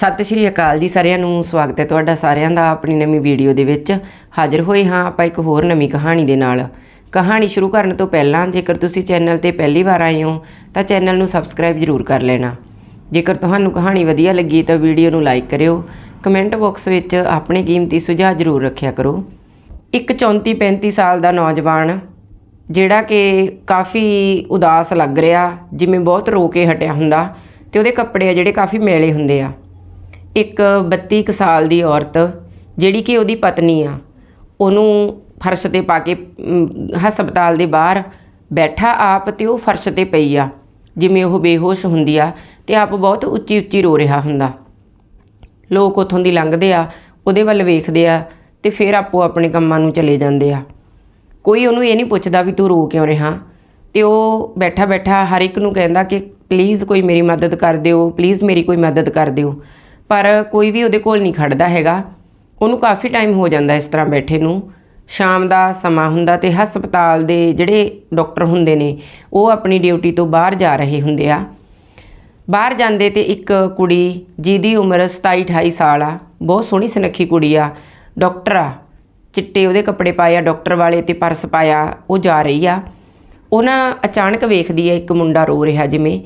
ਸਤਿ ਸ਼੍ਰੀ ਅਕਾਲ ਜੀ ਸਾਰਿਆਂ ਨੂੰ, ਸਵਾਗਤ ਹੈ ਤੁਹਾਡਾ ਸਾਰਿਆਂ ਦਾ ਆਪਣੀ ਨਵੀਂ ਵੀਡੀਓ ਦੇ ਵਿੱਚ। ਹਾਜ਼ਰ ਹੋਏ ਹਾਂ ਆਪਾਂ ਇੱਕ ਹੋਰ ਨਵੀਂ ਕਹਾਣੀ ਦੇ ਨਾਲ। ਕਹਾਣੀ ਸ਼ੁਰੂ ਕਰਨ ਤੋਂ ਪਹਿਲਾਂ ਜੇਕਰ ਤੁਸੀਂ ਚੈਨਲ ਤੇ ਪਹਿਲੀ ਵਾਰ ਆਏ ਹੋ, ਤਾਂ ਚੈਨਲ ਨੂੰ ਸਬਸਕ੍ਰਾਈਬ ਜ਼ਰੂਰ ਕਰ ਲੈਣਾ। ਜੇਕਰ ਤੁਹਾਨੂੰ ਕਹਾਣੀ ਵਧੀਆ ਲੱਗੀ, ਤਾਂ ਵੀਡੀਓ ਨੂੰ ਲਾਈਕ ਕਰਿਓ। ਕਮੈਂਟ ਬਾਕਸ ਵਿੱਚ ਆਪਣੇ ਕੀਮਤੀ ਸੁਝਾਅ ਜ਼ਰੂਰ ਰੱਖਿਆ ਕਰੋ। ਇੱਕ 34 35 ਸਾਲ ਦਾ ਨੌਜਵਾਨ, ਜਿਹੜਾ ਕਿ ਕਾਫੀ ਉਦਾਸ ਲੱਗ ਰਿਹਾ, ਜਿਵੇਂ ਬਹੁਤ ਰੋ ਕੇ ਹਟਿਆ ਹੁੰਦਾ, ਤੇ ਉਹਦੇ ਕੱਪੜੇ ਆ ਜਿਹੜੇ ਕਾਫੀ ਮੇਲੇ ਹੁੰਦੇ ਆ। ਇੱਕ 32 ਕੁ ਸਾਲ ਦੀ ਔਰਤ, ਜਿਹੜੀ ਕਿ ਉਹਦੀ ਪਤਨੀ ਆ, ਉਹਨੂੰ ਫਰਸ਼ ਤੇ ਪਾ ਕੇ ਹਸਪਤਾਲ ਦੇ ਬਾਹਰ ਬੈਠਾ ਆਪ ਤੇ ਉਹ ਫਰਸ਼ ਤੇ ਪਈ ਆ, ਜਿਵੇਂ ਉਹ ਬੇਹੋਸ਼ ਹੁੰਦੀ ਆ ਤੇ ਆਪ ਬਹੁਤ ਉੱਚੀ ਉੱਚੀ ਰੋ ਰਿਹਾ ਹੁੰਦਾ। ਲੋਕ ਉੱਥੋਂ ਦੀ ਲੰਘਦੇ ਆ, ਉਹਦੇ ਵੱਲ ਵੇਖਦੇ ਆ ਤੇ ਫਿਰ ਆਪੋ ਆਪਣੇ ਕੰਮਾਂ ਨੂੰ ਚਲੇ ਜਾਂਦੇ ਆ। ਕੋਈ ਉਹਨੂੰ ਇਹ ਨਹੀਂ ਪੁੱਛਦਾ ਵੀ ਤੂੰ ਰੋ ਕਿਉਂ ਰਿਹਾ? ਤੇ ਉਹ ਬੈਠਾ ਬੈਠਾ ਹਰ ਇੱਕ ਨੂੰ ਕਹਿੰਦਾ ਕਿ ਪਲੀਜ਼ ਕੋਈ ਮੇਰੀ ਮਦਦ ਕਰ ਦਿਓ ਪਲੀਜ਼ ਮੇਰੀ ਕੋਈ ਮਦਦ ਕਰ ਦਿਓ। ਪਰ ਕੋਈ ਵੀ ਉਹਦੇ ਕੋਲ ਨਹੀਂ ਖੜਦਾ ਹੈਗਾ। ਉਹਨੂੰ ਕਾਫੀ ਟਾਈਮ ਹੋ ਜਾਂਦਾ ਇਸ ਤਰ੍ਹਾਂ ਬੈਠੇ ਨੂੰ। ਸ਼ਾਮ ਦਾ ਸਮਾਂ ਹੁੰਦਾ ਤੇ ਹਸਪਤਾਲ ਦੇ ਜਿਹੜੇ ਡਾਕਟਰ ਹੁੰਦੇ ਨੇ, ਉਹ ਆਪਣੀ ਡਿਊਟੀ ਤੋਂ ਬਾਹਰ ਜਾ ਰਹੇ ਹੁੰਦੇ ਆ। ਬਾਹਰ ਜਾਂਦੇ ਤੇ ਇੱਕ ਕੁੜੀ ਜਿਹਦੀ ਉਮਰ 27 28 ਸਾਲ ਆ, ਬਹੁਤ ਸੋਹਣੀ ਸੁਨੱਖੀ ਕੁੜੀ ਆ ਡਾਕਟਰ ਆ। ਚਿੱਟੇ ਉਹਦੇ ਕੱਪੜੇ ਪਾਏ ਆ ਡਾਕਟਰ ਵਾਲੇ ਤੇ ਪਰਸ ਪਾਇਆ, ਉਹ ਜਾ ਰਹੀ ਆ। ਉਹ ਨਾ ਅਚਾਨਕ ਵੇਖਦੀ ਆ, ਇੱਕ ਮੁੰਡਾ ਰੋ ਰਿਹਾ ਜਿਵੇਂ।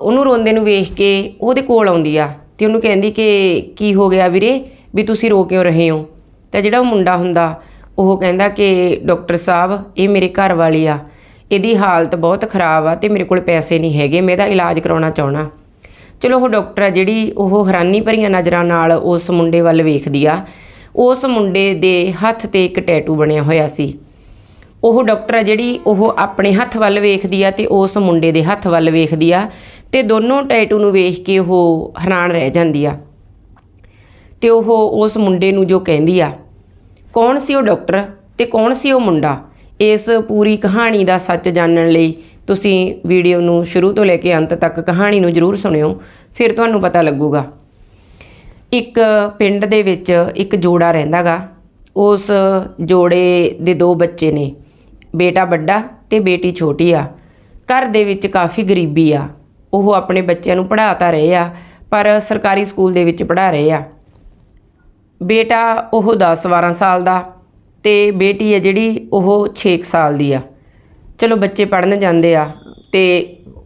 ਉਹਨੂੰ ਰੋਂਦੇ ਨੂੰ ਵੇਖ ਕੇ ਉਹਦੇ ਕੋਲ ਆਉਂਦੀ ਆ। ਤੇ ਉਹਨੂੰ ਕਹਿੰਦੀ ਕਿ ਕੀ ਹੋ ਗਿਆ ਵੀਰੇ? ਵੀ ਤੁਸੀਂ ਰੋ ਕਿਉਂ ਰਹੇ ਹੋ? ਤਾਂ ਜਿਹੜਾ ਉਹ ਮੁੰਡਾ ਹੁੰਦਾ, ਉਹ ਕਹਿੰਦਾ ਕਿ ਡਾਕਟਰ ਸਾਹਿਬ, ਇਹ ਮੇਰੇ ਘਰ ਵਾਲੀ ਆ। ਇਹਦੀ ਹਾਲਤ ਬਹੁਤ ਖਰਾਬ ਆ ਤੇ ਮੇਰੇ ਕੋਲ ਪੈਸੇ ਨਹੀਂ ਹੈਗੇ, ਮੈਂ ਇਹਦਾ ਇਲਾਜ ਕਰਾਉਣਾ ਚਾਹਣਾ ਚਲੋ ਉਹ ਡਾਕਟਰ ਆ ਜਿਹੜੀ ਉਹ ਹੈਰਾਨੀ ਭਰੀਆਂ ਨਜ਼ਰਾਂ ਨਾਲ ਉਸ ਮੁੰਡੇ ਵੱਲ ਵੇਖਦੀ ਆ। ਉਸ ਮੁੰਡੇ ਦੇ ਹੱਥ ਤੇ ਇੱਕ ਟੈਟੂ ਬਣਿਆ ਹੋਇਆ ਸੀ। ਉਹ ਡਾਕਟਰ ਆ ਜਿਹੜੀ ਉਹ ਆਪਣੇ ਹੱਥ ਵੱਲ ਵੇਖਦੀ ਆ ਤੇ ਉਸ ਮੁੰਡੇ ਦੇ ਹੱਥ ਵੱਲ ਵੇਖਦੀ ਆ ਤੇ ਦੋਨੋਂ ਟੈਟੂ ਨੂੰ ਵੇਖ ਕੇ ਉਹ ਹੈਰਾਨ ਰਹਿ ਜਾਂਦੀ ਆ। ਤੇ ਉਹ ਉਸ ਮੁੰਡੇ ਨੂੰ ਜੋ ਕਹਿੰਦੀ ਆ, ਕੌਣ ਸੀ ਉਹ ਡਾਕਟਰ ਤੇ ਕੌਣ ਸੀ ਉਹ ਮੁੰਡਾ? ਇਸ ਪੂਰੀ ਕਹਾਣੀ ਦਾ ਸੱਚ ਜਾਣਨ ਲਈ ਤੁਸੀਂ ਵੀਡੀਓ ਨੂੰ ਸ਼ੁਰੂ ਤੋਂ ਲੈ ਕੇ ਅੰਤ ਤੱਕ ਕਹਾਣੀ ਨੂੰ ਜ਼ਰੂਰ ਸੁਣਿਓ, ਫਿਰ ਤੁਹਾਨੂੰ ਪਤਾ ਲੱਗੂਗਾ। ਇੱਕ ਪਿੰਡ ਦੇ ਵਿੱਚ ਇੱਕ ਜੋੜਾ ਰਹਿੰਦਾਗਾ ਉਸ ਜੋੜੇ ਦੇ ਦੋ ਬੱਚੇ ਨੇ। ਬੇਟਾ ਵੱਡਾ ਤੇ ਬੇਟੀ ਛੋਟੀ ਆ। ਘਰ ਦੇ ਵਿੱਚ ਕਾਫੀ ਗਰੀਬੀ ਆ। ਉਹ ਆਪਣੇ ਬੱਚਿਆਂ ਨੂੰ ਪੜ੍ਹਾ ਤਾਂ ਰਹੇ ਆ, ਪਰ ਸਰਕਾਰੀ ਸਕੂਲ ਦੇ ਵਿੱਚ ਪੜ੍ਹਾ ਰਹੇ ਆ। ਬੇਟਾ ਉਹ 10-12 ਸਾਲ ਦਾ ਤੇ ਬੇਟੀ ਹੈ ਜਿਹੜੀ ਉਹ 6 ਸਾਲ ਦੀ ਆ। ਚਲੋ ਬੱਚੇ ਪੜਨ ਜਾਂਦੇ ਆ ਤੇ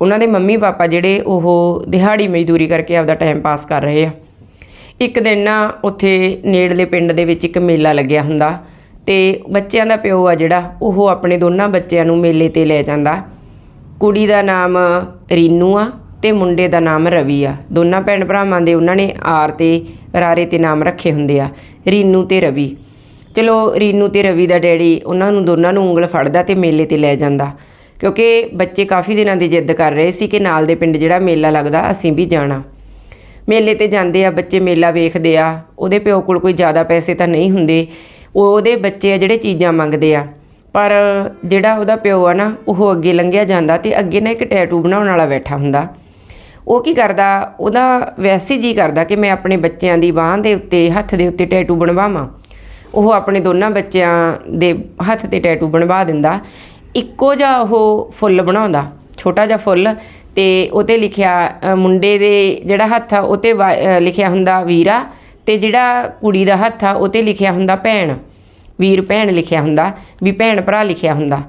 ਉਹਨਾਂ ਦੇ ਮੰਮੀ ਪਾਪਾ ਜਿਹੜੇ ਉਹ ਦਿਹਾੜੀ ਮਜ਼ਦੂਰੀ ਕਰਕੇ ਆਪਦਾ ਟਾਈਮ ਪਾਸ ਕਰ ਰਹੇ ਆ। ਇੱਕ ਦਿਨ ਨਾ ਉੱਥੇ ਨੇੜਲੇ ਪਿੰਡ ਦੇ ਵਿੱਚ ਇੱਕ ਮੇਲਾ ਲੱਗਿਆ ਹੁੰਦਾ। ਤੇ ਬੱਚਿਆਂ ਦਾ ਪਿਓ ਆ ਜਿਹੜਾ, ਉਹ ਆਪਣੇ ਦੋਨਾਂ ਬੱਚਿਆਂ ਨੂੰ ਮੇਲੇ ਤੇ ਲੈ ਜਾਂਦਾ। ਕੁੜੀ ਦਾ ਨਾਮ ਰੀਨੂ ਆ ਤੇ ਮੁੰਡੇ ਦਾ ਨਾਮ ਰਵੀ ਆ। ਦੋਨਾਂ ਭੈਣ ਭਰਾਵਾਂ ਦੇ ਉਹਨਾਂ ਨੇ ਆਰ ਤੇ ਰਾਰੇ ਤੇ ਨਾਮ ਰੱਖੇ ਹੁੰਦੇ ਆ, ਰੀਨੂ ਤੇ ਰਵੀ। ਚਲੋ, ਰੀਨੂ ਤੇ ਰਵੀ ਦਾ ਡੈਡੀ, ਉਹਨਾਂ ਨੂੰ ਦੋਨਾਂ ਨੂੰ ਉਂਗਲ ਫੜਦਾ ਤੇ ਮੇਲੇ ਤੇ ਲੈ ਜਾਂਦਾ। ਕਿਉਂਕਿ ਬੱਚੇ ਕਾਫੀ ਦਿਨਾਂ ਦੀ ਜਿੱਦ ਕਰ ਰਹੇ ਸੀ ਕਿ ਨਾਲ ਦੇ ਪਿੰਡ ਜਿਹੜਾ ਮੇਲਾ ਲੱਗਦਾ, ਅਸੀਂ ਵੀ ਜਾਣਾ। ਮੇਲੇ ਤੇ ਜਾਂਦੇ ਆ, ਬੱਚੇ ਮੇਲਾ ਵੇਖਦੇ ਆ। ਉਹਦੇ ਪਿਓ ਕੋਲ ਕੋਈ ਜ਼ਿਆਦਾ ਪੈਸੇ ਤਾਂ ਨਹੀਂ ਹੁੰਦੇ। ਉਹਦੇ ਬੱਚੇ ਆ ਜਿਹੜੇ ਚੀਜ਼ਾਂ ਮੰਗਦੇ ਆ। ਪਰ ਜਿਹੜਾ ਉਹਦਾ ਪਿਓ ਆ ਨਾ, ਉਹ ਅੱਗੇ ਲੰਘਿਆ ਜਾਂਦਾ ਤੇ ਅੱਗੇ ਨਾ ਇੱਕ ਟੈਟੂ ਬਣਾਉਣ ਵਾਲਾ ਬੈਠਾ ਹੁੰਦਾ। ਉਹ ਕੀ ਕਰਦਾ? ਉਹਦਾ ਵੈਸੇ ਜੀ ਕਰਦਾ ਕਿ ਮੈਂ ਆਪਣੇ ਬੱਚਿਆਂ ਦੀ ਬਾਹ ਦੇ ਉੱਤੇ, ਹੱਥ ਦੇ ਉੱਤੇ ਟੈਟੂ ਬਣਵਾਵਾਂ। ਉਹ ਆਪਣੇ ਦੋਨਾਂ ਬੱਚਿਆਂ ਦੇ ਹੱਥ ਤੇ ਟੈਟੂ ਬਣਵਾ ਦਿੰਦਾ। ਇੱਕੋ ਜਿਹਾ ਉਹ ਫੁੱਲ ਬਣਾਉਂਦਾ, ਛੋਟਾ ਜਿਹਾ ਫੁੱਲ ਤੇ ਉਤੇ ਲਿਖਿਆ ਮੁੰਡੇ ਦੇ ਜਿਹੜਾ ਹੱਥ ਆ ਉਤੇ ਲਿਖਿਆ ਹੁੰਦਾ ਵੀਰਾ। ਤੇ ਜਿਹੜਾ ਕੁੜੀ ਦਾ ਹੱਥ ਆ, ਉਹ ਉਤੇ ਲਿਖਿਆ ਹੁੰਦਾ ਭੈਣ, ਵੀਰ ਭੈਣ ਲਿਖਿਆ ਹੁੰਦਾ, ਵੀ ਭੈਣ ਭਰਾ ਲਿਖਿਆ ਹੁੰਦਾ।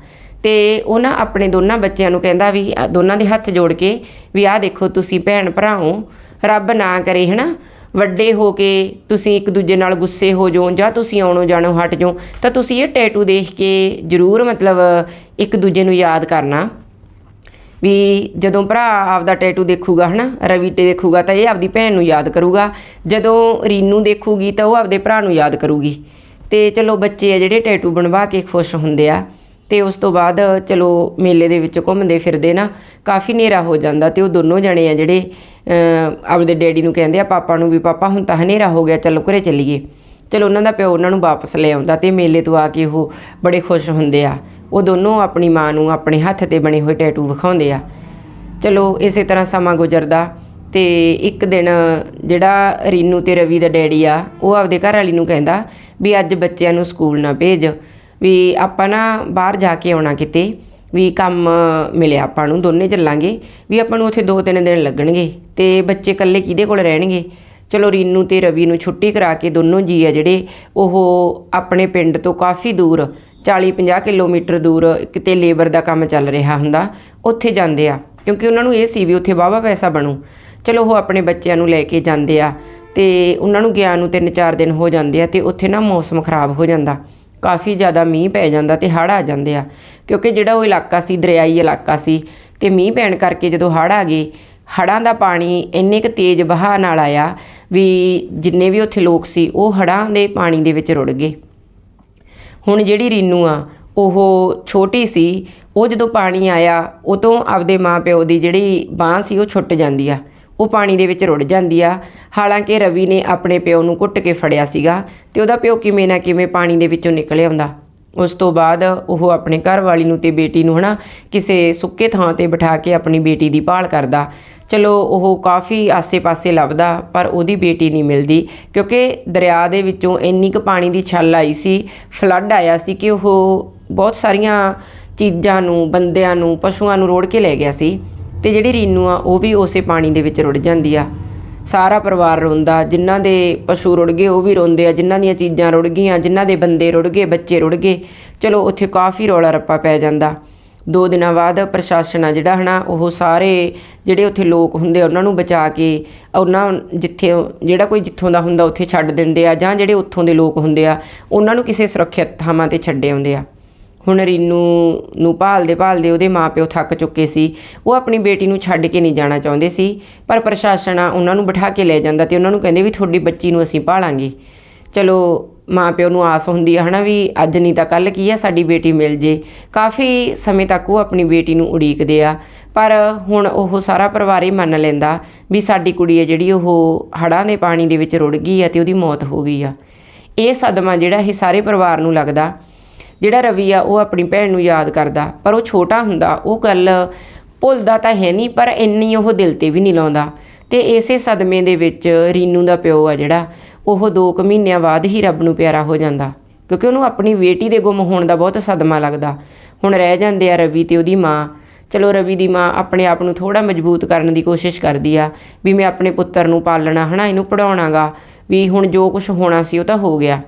ਤੇ ਉਹ ਨਾ ਆਪਣੇ ਦੋਨਾਂ ਬੱਚਿਆਂ ਨੂੰ ਕਹਿੰਦਾ ਵੀ ਦੋਨਾਂ ਦੇ ਹੱਥ ਜੋੜ ਕੇ ਵੀ ਆਹ ਦੇਖੋ ਤੁਸੀਂ ਭੈਣ ਭਰਾ ਹੋ, ਰੱਬ ਨਾ ਕਰੇ, ਹਨਾ? ਵੱਡੇ ਹੋ ਕੇ ਤੁਸੀਂ ਇੱਕ ਦੂਜੇ ਨਾਲ ਗੁੱਸੇ ਹੋ ਜਾਓ, ਜਾਂ ਤੁਸੀਂ ਆਉਣੋਂ ਜਾਣੋਂ ਹਟ ਜਾਓ, ਤਾਂ ਤੁਸੀਂ ਇਹ ਟੈਟੂ ਦੇਖ ਕੇ ਜ਼ਰੂਰ ਮਤਲਬ ਇੱਕ ਦੂਜੇ ਨੂੰ ਯਾਦ ਕਰਨਾ। ਵੀ ਜਦੋਂ ਭਰਾ ਆਪਦਾ ਟੈਟੂ ਦੇਖੂਗਾ, ਹਨਾ, ਰਵੀ ਤੇ ਦੇਖੂਗਾ ਤਾਂ ਇਹ ਆਪਦੀ ਭੈਣ ਨੂੰ ਯਾਦ ਕਰੂਗਾ। ਜਦੋਂ ਰੀਨੂ ਦੇਖੂਗੀ ਤਾਂ ਉਹ ਆਪਦੇ ਭਰਾ ਨੂੰ ਯਾਦ ਕਰੂਗੀ। ਤੇ ਚਲੋ ਬੱਚੇ ਆ ਜਿਹੜੇ ਟੈਟੂ ਬਣਵਾ ਕੇ ਖੁਸ਼ ਹੁੰਦੇ ਆ ਤੇ ਉਸ ਤੋਂ ਬਾਅਦ ਚਲੋ ਮੇਲੇ ਦੇ ਵਿੱਚ ਘੁੰਮਦੇ ਫਿਰਦੇ ਨਾ, ਕਾਫੀ ਹਨੇਰਾ ਹੋ ਜਾਂਦਾ ਤੇ ਉਹ ਦੋਨੋਂ ਜਣੇ ਆ ਜਿਹੜੇ ਆਪਦੇ ਡੈਡੀ ਨੂੰ ਕਹਿੰਦੇ ਆ, ਪਾਪਾ ਨੂੰ ਵੀ, ਪਾਪਾ, ਹੁਣ ਤਾਂ ਹਨੇਰਾ ਹੋ ਗਿਆ, ਚਲੋ ਘਰੇ ਚੱਲੀਏ। ਚਲੋ ਉਹਨਾਂ ਦਾ ਪਿਓ ਉਹਨਾਂ ਨੂੰ ਵਾਪਸ ਲੈ ਆਉਂਦਾ ਤੇ ਮੇਲੇ ਤੋਂ ਆ ਕੇ ਉਹ ਬੜੇ ਖੁਸ਼ ਹੁੰਦੇ ਆ। ਉਹ ਦੋਨੋਂ ਆਪਣੀ ਮਾਂ ਨੂੰ ਆਪਣੇ ਹੱਥ ਤੇ ਬਣੇ ਹੋਏ ਟੈਟੂ ਵਿਖਾਉਂਦੇ ਆ। ਚਲੋ, ਇਸੇ ਤਰ੍ਹਾਂ ਸਮਾਂ ਗੁਜ਼ਰਦਾ ਤੇ ਇੱਕ ਦਿਨ ਜਿਹੜਾ ਰੀਨੂ ਤੇ ਰਵੀ ਦਾ ਡੈਡੀ ਆ, ਉਹ ਆਪਦੇ ਘਰ ਵਾਲੀ ਨੂੰ ਕਹਿੰਦਾ ਵੀ ਅੱਜ ਬੱਚਿਆਂ ਨੂੰ ਸਕੂਲ ਨਾ ਭੇਜ, ਵੀ ਆਪਾਂ ਨਾ ਬਾਹਰ ਜਾ ਕੇ ਆਉਣਾ ਕਿਤੇ, ਵੀ ਕੰਮ ਮਿਲਿਆ ਆਪਾਂ ਨੂੰ, ਦੋਨੇ ਚੱਲਾਂਗੇ, ਵੀ ਆਪਾਂ ਨੂੰ ਉੱਥੇ 2-3 ਦਿਨ ਲੱਗਣਗੇ ਤੇ ਬੱਚੇ ਇਕੱਲੇ ਕਿਹਦੇ ਕੋਲ ਰਹਿਣਗੇ? ਚਲੋ ਰੀਨੂ ਤੇ ਰਵੀ ਨੂੰ ਛੁੱਟੀ ਕਰਾ ਕੇ ਦੋਨੋਂ ਜੀ ਆ ਜਿਹੜੇ, ਉਹ ਆਪਣੇ ਪਿੰਡ ਤੋਂ ਕਾਫੀ ਦੂਰ 40-50 ਕਿਲੋਮੀਟਰ ਦੂਰ ਕਿਤੇ ਲੇਬਰ ਦਾ ਕੰਮ ਚੱਲ ਰਿਹਾ ਹੁੰਦਾ, ਉੱਥੇ ਜਾਂਦੇ ਆ। ਕਿਉਂਕਿ ਉਹਨਾਂ ਨੂੰ ਇਹ ਸੀ ਵੀ ਉੱਥੇ ਵਾਹਵਾ ਪੈਸਾ ਬਣੂ। ਚਲੋ ਉਹ ਆਪਣੇ ਬੱਚਿਆਂ ਨੂੰ ਲੈ ਕੇ ਜਾਂਦੇ ਆ ਤੇ ਉਹਨਾਂ ਨੂੰ ਗਿਆ ਨੂੰ 3-4 ਦਿਨ ਹੋ ਜਾਂਦੇ ਆ ਤੇ ਉੱਥੇ ਨਾ ਮੌਸਮ ਖਰਾਬ ਹੋ ਜਾਂਦਾ। ਕਾਫੀ ਜ਼ਿਆਦਾ ਮੀਂਹ ਪੈ ਜਾਂਦਾ ਤੇ ਹੜ੍ਹ ਆ ਜਾਂਦੇ ਆ। ਕਿਉਂਕਿ ਜਿਹੜਾ ਉਹ ਇਲਾਕਾ ਸੀ, ਦਰਿਆਈ ਇਲਾਕਾ ਸੀ, ਤੇ ਮੀਂਹ ਪੈਣ ਕਰਕੇ ਜਦੋਂ ਹੜ੍ਹ ਆ ਗਏ ਹੜ੍ਹਾਂ ਦਾ ਪਾਣੀ ਇੰਨੇ ਕੁ ਤੇਜ਼ ਵਹਾਅ ਨਾਲ ਆਇਆ ਵੀ ਜਿੰਨੇ ਵੀ ਉੱਥੇ ਲੋਕ ਸੀ, ਉਹ ਹੜ੍ਹਾਂ ਦੇ ਪਾਣੀ ਦੇ ਵਿੱਚ ਰੁੜ ਗਏ। ਹੁਣ ਜਿਹੜੀ ਰੀਨੂ ਆ, ਉਹ ਛੋਟੀ ਸੀ, ਉਹ ਜਦੋਂ ਪਾਣੀ ਆਇਆ, ਉਹ ਤੋਂ ਆਪਦੇ ਮਾਪਿਓ ਦੀ ਜਿਹੜੀ ਬਾਹ ਸੀ, ਉਹ ਛੁੱਟ ਜਾਂਦੀ ਆ। ਉਹ ਪਾਣੀ ਦੇ ਵਿੱਚ ਰੁੜ ਜਾਂਦੀ ਆ। ਹਾਲਾਂਕਿ ਰਵੀ ਨੇ ਆਪਣੇ ਪਿਓ ਨੂੰ ਕੁੱਟ ਕੇ ਫੜਿਆ ਸੀਗਾ ਤੇ ਉਹਦਾ ਪਿਓ ਕਿਵੇਂ ਨਾ ਕਿਵੇਂ ਪਾਣੀ ਦੇ ਵਿੱਚੋਂ ਨਿਕਲ ਆਉਂਦਾ। ਉਸ ਤੋਂ ਬਾਅਦ ਉਹ ਆਪਣੇ ਘਰ ਵਾਲੀ ਨੂੰ ਤੇ ਬੇਟੀ ਨੂੰ ਹਨਾ, ਕਿਸੇ ਸੁੱਕੇ ਥਾਂ ਤੇ ਬਿਠਾ ਕੇ ਆਪਣੀ ਬੇਟੀ ਦੀ ਭਾਲ ਕਰਦਾ। ਚਲੋ ਉਹ ਕਾਫੀ ਆਸੇ-ਪਾਸੇ ਲੱਭਦਾ, ਪਰ ਉਹਦੀ ਬੇਟੀ ਨਹੀਂ ਮਿਲਦੀ, ਕਿਉਂਕਿ ਦਰਿਆ ਦੇ ਵਿੱਚੋਂ ਇੰਨੀ ਕੁ ਪਾਣੀ ਦੀ ਛੱਲ ਆਈ ਸੀ ਫਲੱਡ ਆਇਆ ਸੀ ਕਿ ਉਹ ਬਹੁਤ ਸਾਰੀਆਂ ਚੀਜ਼ਾਂ ਨੂੰ, ਬੰਦਿਆਂ ਨੂੰ, ਪਸ਼ੂਆਂ ਨੂੰ ਰੋੜ ਕੇ ਲੈ ਗਿਆ ਸੀ ਤੇ ਜਿਹੜੀ ਰੀਨੂ ਆ, ਉਹ ਵੀ ਉਸੇ ਪਾਣੀ ਦੇ ਵਿੱਚ ਰੁੜ ਜਾਂਦੀ ਆ। ਸਾਰਾ ਪਰਿਵਾਰ ਰੋਂਦਾ, ਜਿਨ੍ਹਾਂ ਦੇ ਪਸ਼ੂ ਰੁੜ ਗਏ, ਉਹ ਵੀ ਰੋਂਦੇ ਆ, ਜਿਨ੍ਹਾਂ ਦੀਆਂ ਚੀਜ਼ਾਂ ਰੁੜ ਗਈਆਂ, ਜਿਨ੍ਹਾਂ ਦੇ ਬੰਦੇ ਰੁੜ ਗਏ, ਬੱਚੇ ਰੁੜ ਗਏ, ਚਲੋ ਉੱਥੇ ਕਾਫੀ ਰੌਲਾ ਰੱਪਾ ਪੈ ਜਾਂਦਾ। ਦੋ ਦਿਨਾਂ ਬਾਅਦ ਪ੍ਰਸ਼ਾਸਨ ਆ ਜਿਹੜਾ ਹਨਾ, ਉਹ ਸਾਰੇ ਜਿਹੜੇ ਉੱਥੇ ਲੋਕ ਹੁੰਦੇ ਆ, ਉਹਨਾਂ ਨੂੰ ਬਚਾ ਕੇ ਉਹਨਾਂ ਜਿੱਥੇ ਜਿਹੜਾ ਕੋਈ ਜਿੱਥੋਂ ਦਾ ਹੁੰਦਾ ਉੱਥੇ ਛੱਡ ਦਿੰਦੇ ਆ, ਜਾਂ ਜਿਹੜੇ ਉੱਥੋਂ ਦੇ ਲੋਕ ਹੁੰਦੇ ਆ, ਉਹਨਾਂ ਨੂੰ ਕਿਸੇ ਸੁਰੱਖਿਅਤ ਥਾਵਾਂ ਤੇ ਛੱਡੇ ਆਉਂਦੇ ਆ। ਹੁਣ ਰੀਨੂ ਨੂੰ ਭਾਲਦੇ ਭਾਲਦੇ ਉਹਦੇ ਮਾਪਿਓ ਥੱਕ ਚੁੱਕੇ ਸੀ, ਉਹ ਆਪਣੀ ਬੇਟੀ ਨੂੰ ਛੱਡ ਕੇ ਨਹੀਂ ਜਾਣਾ ਚਾਹੁੰਦੇ ਸੀ, ਪਰ ਪ੍ਰਸ਼ਾਸਨ ਆ ਉਹਨਾਂ ਨੂੰ ਬਿਠਾ ਕੇ ਲੈ ਜਾਂਦਾ ਤੇ ਉਹਨਾਂ ਨੂੰ ਕਹਿੰਦੇ ਵੀ ਤੁਹਾਡੀ ਬੱਚੀ ਨੂੰ ਅਸੀਂ ਭਾਲਾਂਗੇ। ਚਲੋ ਮਾਪਿਓ ਨੂੰ ਆਸ ਹੁੰਦੀ ਆ ਹਨਾ ਵੀ ਅੱਜ ਨਹੀਂ ਤਾਂ ਕੱਲ ਕੀ ਆ, ਸਾਡੀ ਬੇਟੀ ਮਿਲ ਜੇ। ਕਾਫੀ ਸਮੇਂ ਤੱਕ ਉਹ ਆਪਣੀ ਬੇਟੀ ਨੂੰ ਉਡੀਕਦੇ ਆ। ਪਰ ਹੁਣ ਉਹ ਸਾਰਾ ਪਰਿਵਾਰ ਹੀ ਮੰਨ ਲੈਂਦਾ ਵੀ ਸਾਡੀ ਕੁੜੀ ਹੈ ਜਿਹੜੀ ਉਹ ਹੜਾਂ ਦੇ ਪਾਣੀ ਦੇ ਵਿੱਚ ਰੁੜ ਗਈ ਆ ਤੇ ਉਹਦੀ ਮੌਤ ਹੋ ਗਈ ਆ। ਇਹ ਸਦਮਾ ਜਿਹੜਾ ਇਹ ਸਾਰੇ ਪਰਿਵਾਰ ਨੂੰ ਲੱਗਦਾ, ਜਿਹੜਾ ਰਵੀ ਆ ਉਹ ਆਪਣੀ ਭੈਣ ਨੂੰ ਯਾਦ ਕਰਦਾ। ਪਰ ਉਹ ਛੋਟਾ ਹੁੰਦਾ, ਉਹ ਗੱਲ ਭੁੱਲਦਾ ਤਾਂ ਹੈ ਨਹੀਂ, ਪਰ ਇੰਨੀ ਉਹ ਦਿਲ ਤੇ ਵੀ ਨਹੀਂ ਲਾਉਂਦਾ। ਤੇ ਇਸੇ ਸਦਮੇ ਦੇ ਵਿੱਚ ਰੀਨੂ ਦਾ ਪਿਓ ਆ ਜਿਹੜਾ ਉਹ 2 ਕੁ ਮਹੀਨਿਆਂ ਬਾਅਦ ਹੀ ਰੱਬ ਨੂੰ ਪਿਆਰਾ ਹੋ ਜਾਂਦਾ। ਕਿਉਂਕਿ ਉਹਨੂੰ ਆਪਣੀ ਬੇਟੀ ਦੇ ਗੁੰਮ ਹੋਣ ਦਾ ਬਹੁਤ ਸਦਮਾ ਲੱਗਦਾ। ਹੁਣ ਰਹਿ ਜਾਂਦੇ ਆ ਰਵੀ ਤੇ ਉਹਦੀ ਮਾਂ। ਚਲੋ ਰਵੀ ਦੀ ਮਾਂ ਆਪਣੇ ਆਪ ਨੂੰ ਥੋੜਾ ਮਜ਼ਬੂਤ ਕਰਨ ਦੀ ਕੋਸ਼ਿਸ਼ ਕਰਦੀ ਆ ਵੀ ਮੈਂ ਆਪਣੇ ਪੁੱਤਰ ਨੂੰ ਪਾਲਣਾ, ਹਨਾ, ਇਹਨੂੰ ਪੜਾਉਣਾਗਾ ਵੀ ਹੁਣ ਜੋ ਕੁਝ ਹੋਣਾ ਸੀ ਉਹ ਤਾਂ ਹੋ ਗਿਆ।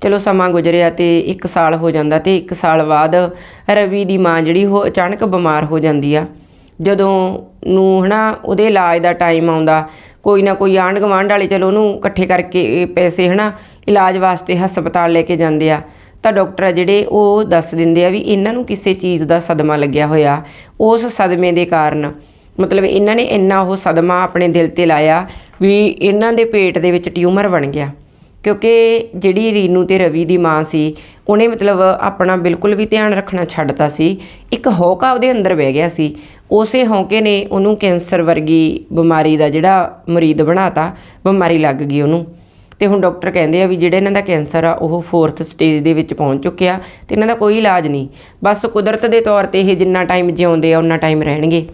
ਚਲੋ ਸਮਾਂ ਗੁਜ਼ਰਿਆ ਤੇ 1 ਸਾਲ ਹੋ ਜਾਂਦਾ ਤੇ 1 ਸਾਲ ਬਾਅਦ ਰਵੀ ਦੀ ਮਾਂ ਜਿਹੜੀ ਉਹ ਅਚਾਨਕ ਬਿਮਾਰ ਹੋ ਜਾਂਦੀ ਆ। ਜਦੋਂ ਨੂੰ, ਹਨਾ, ਉਹਦੇ ਇਲਾਜ ਦਾ ਟਾਈਮ ਆਉਂਦਾ ਕੋਈ ਨਾ ਕੋਈ ਆਂਢ ਗੁਆਂਢ ਵਾਲੇ ਚਲੋ ਉਹਨੂੰ ਇਕੱਠੇ ਕਰਕੇ ਇਹ ਪੈਸੇ ਹਨਾ, ਇਲਾਜ ਵਾਸਤੇ ਹਸਪਤਾਲ ਲੈ ਕੇ ਜਾਂਦੇ ਆ। ਤਾਂ ਡਾਕਟਰ ਆ ਜਿਹੜੇ ਉਹ ਦੱਸ ਦਿੰਦੇ ਆ ਵੀ ਇਹਨਾਂ ਨੂੰ ਕਿਸੇ ਚੀਜ਼ ਦਾ ਸਦਮਾ ਲੱਗਿਆ ਹੋਇਆ। ਉਸ ਸਦਮੇ ਦੇ ਕਾਰਨ ਮਤਲਬ ਇਹਨਾਂ ਨੇ ਇੰਨਾ ਉਹ ਸਦਮਾ ਆਪਣੇ ਦਿਲ ਤੇ ਲਾਇਆ ਵੀ ਇਹਨਾਂ ਦੇ ਪੇਟ ਦੇ ਵਿੱਚ ਟਿਊਮਰ ਬਣ ਗਿਆ। ਕਿਉਂਕਿ ਜਿਹੜੀ ਰੀਨੂ ਤੇ ਰਵੀ ਦੀ ਮਾਂ ਸੀ, ਉਹਨੇ ਮਤਲਬ ਆਪਣਾ ਬਿਲਕੁਲ ਵੀ ਧਿਆਨ ਰੱਖਣਾ ਛੱਡਤਾ ਸੀ। ਇੱਕ ਹੌਕਾ ਉਹਦੇ ਅੰਦਰ ਬਹਿ ਗਿਆ ਸੀ। ਉਸੇ ਹੌਕੇ ਨੇ ਉਹਨੂੰ ਕੈਂਸਰ ਵਰਗੀ ਬਿਮਾਰੀ ਦਾ ਜਿਹੜਾ ਮਰੀਦ ਬਣਾਤਾ, ਬਿਮਾਰੀ ਲੱਗ ਗਈ ਉਹਨੂੰ। ਤੇ ਹੁਣ ਡਾਕਟਰ ਕਹਿੰਦੇ ਆ ਵੀ ਜਿਹੜੇ ਇਹਨਾਂ ਦਾ ਕੈਂਸਰ ਆ, ਉਹ 4th ਸਟੇਜ ਦੇ ਵਿੱਚ ਪਹੁੰਚ ਚੁੱਕਿਆ ਤੇ ਇਹਨਾਂ ਦਾ ਕੋਈ ਇਲਾਜ ਨਹੀਂ। ਬਸ ਕੁਦਰਤ ਦੇ ਤੌਰ ਤੇ ਇਹ ਜਿੰਨਾ ਟਾਈਮ ਜਿਉਂਦੇ ਆ ਉਹਨਾਂ ਟਾਈਮ ਰਹਿਣਗੇ।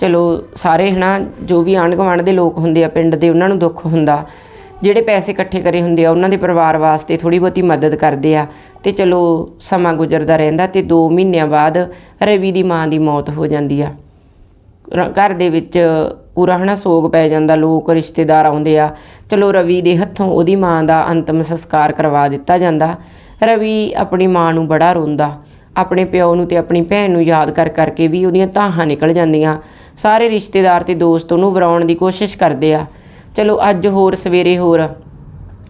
ਚਲੋ, ਸਾਰੇ ਹਨਾ, ਜੋ ਵੀ ਆਂਢ ਗੁਆਂਢ ਦੇ ਲੋਕ ਹੁੰਦੇ ਆ, ਪਿੰਡ ਦੇ ਉਹਨਾਂ ਨੂੰ ਦੁੱਖ ਹੁੰਦਾ। ਜਿਹੜੇ ਪੈਸੇ ਇਕੱਠੇ ਕਰੇ ਹੁੰਦੇ ਆ, ਉਹਨਾਂ ਦੇ ਪਰਿਵਾਰ ਵਾਸਤੇ ਥੋੜੀ ਬਹੁਤੀ ਮਦਦ ਕਰਦੇ ਆ। ਤੇ ਚਲੋ, ਸਮਾਂ ਗੁਜ਼ਰਦਾ ਰਹਿੰਦਾ ਤੇ 2 ਮਹੀਨਿਆਂ ਬਾਅਦ ਰਵੀ ਦੀ ਮਾਂ ਦੀ ਮੌਤ ਹੋ ਜਾਂਦੀ ਆ। ਰ- ਘਰ ਦੇ ਵਿੱਚ ਪੂਰਾ ਹਨਾ ਸੋਗ ਪੈ ਜਾਂਦਾ, ਲੋਕ ਰਿਸ਼ਤੇਦਾਰ ਆਉਂਦੇ ਆ। ਚਲੋ, ਰਵੀ ਦੇ ਹੱਥੋਂ ਉਹਦੀ ਮਾਂ ਦਾ ਅੰਤਮ ਸੰਸਕਾਰ ਕਰਵਾ ਦਿੱਤਾ ਜਾਂਦਾ। ਰਵੀ ਆਪਣੀ ਮਾਂ ਨੂੰ ਬੜਾ ਰੋਂਦਾ। ਆਪਣੇ ਪਿਓ ਨੂੰ ਤੇ ਆਪਣੀ ਭੈਣ ਨੂੰ ਯਾਦ ਕਰ ਕਰਕੇ ਵੀ ਉਹਦੀਆਂ ਧਾਹਾਂ ਨਿਕਲ ਜਾਂਦੀਆਂ। ਸਾਰੇ ਰਿਸ਼ਤੇਦਾਰ ਤੇ ਦੋਸਤ ਉਹਨੂੰ ਵਰਾਉਣ ਦੀ ਕੋਸ਼ਿਸ਼ ਕਰਦੇ ਆ। ਚਲੋ ਅੱਜ ਹੋਰ ਸਵੇਰੇ ਹੋਰ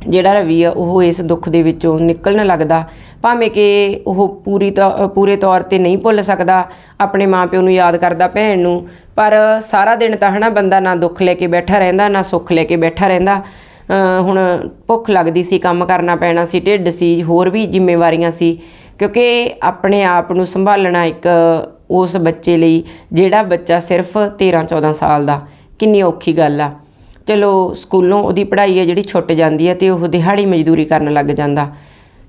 ਜਿਹੜਾ ਰਵੀ ਆ, ਉਹ ਇਸ ਦੁੱਖ ਦੇ ਵਿੱਚੋਂ ਨਿਕਲਣ ਲੱਗਦਾ। ਭਾਵੇਂ ਕਿ ਉਹ ਪੂਰੀ ਤੌ- ਪੂਰੇ ਤੌਰ ਤੇ ਨਹੀਂ ਭੁੱਲ ਸਕਦਾ ਆਪਣੇ ਮਾਪਿਓ ਨੂੰ ਯਾਦ ਕਰਦਾ ਭੈਣ ਨੂੰ, ਪਰ ਸਾਰਾ ਦਿਨ ਤਾਂ ਹਨਾ ਬੰਦਾ ਨਾ ਦੁੱਖ ਲੈ ਕੇ ਬੈਠਾ ਰਹਿੰਦਾ, ਨਾ ਸੁੱਖ ਲੈ ਕੇ ਬੈਠਾ ਰਹਿੰਦਾ। ਹੁਣ ਭੁੱਖ ਲੱਗਦੀ ਸੀ, ਕੰਮ ਕਰਨਾ ਪੈਣਾ ਸੀ, ਢਿੱਡ ਸੀ, ਹੋਰ ਵੀ ਜ਼ਿੰਮੇਵਾਰੀਆਂ ਸੀ, ਕਿਉਂਕਿ ਆਪਣੇ ਆਪ ਨੂੰ ਸੰਭਾਲਣਾ ਇੱਕ ਉਸ ਬੱਚੇ ਲਈ ਜਿਹੜਾ ਬੱਚਾ ਸਿਰਫ 13 14 ਸਾਲ ਦਾ, ਕਿੰਨੀ ਔਖੀ ਗੱਲ ਆ। ਚਲੋ ਸਕੂਲੋਂ ਉਹਦੀ ਪੜ੍ਹਾਈ ਹੈ ਜਿਹੜੀ ਛੁੱਟ ਜਾਂਦੀ ਹੈ ਤੇ ਉਹ ਦਿਹਾੜੀ ਮਜ਼ਦੂਰੀ ਕਰਨ ਲੱਗ ਜਾਂਦਾ।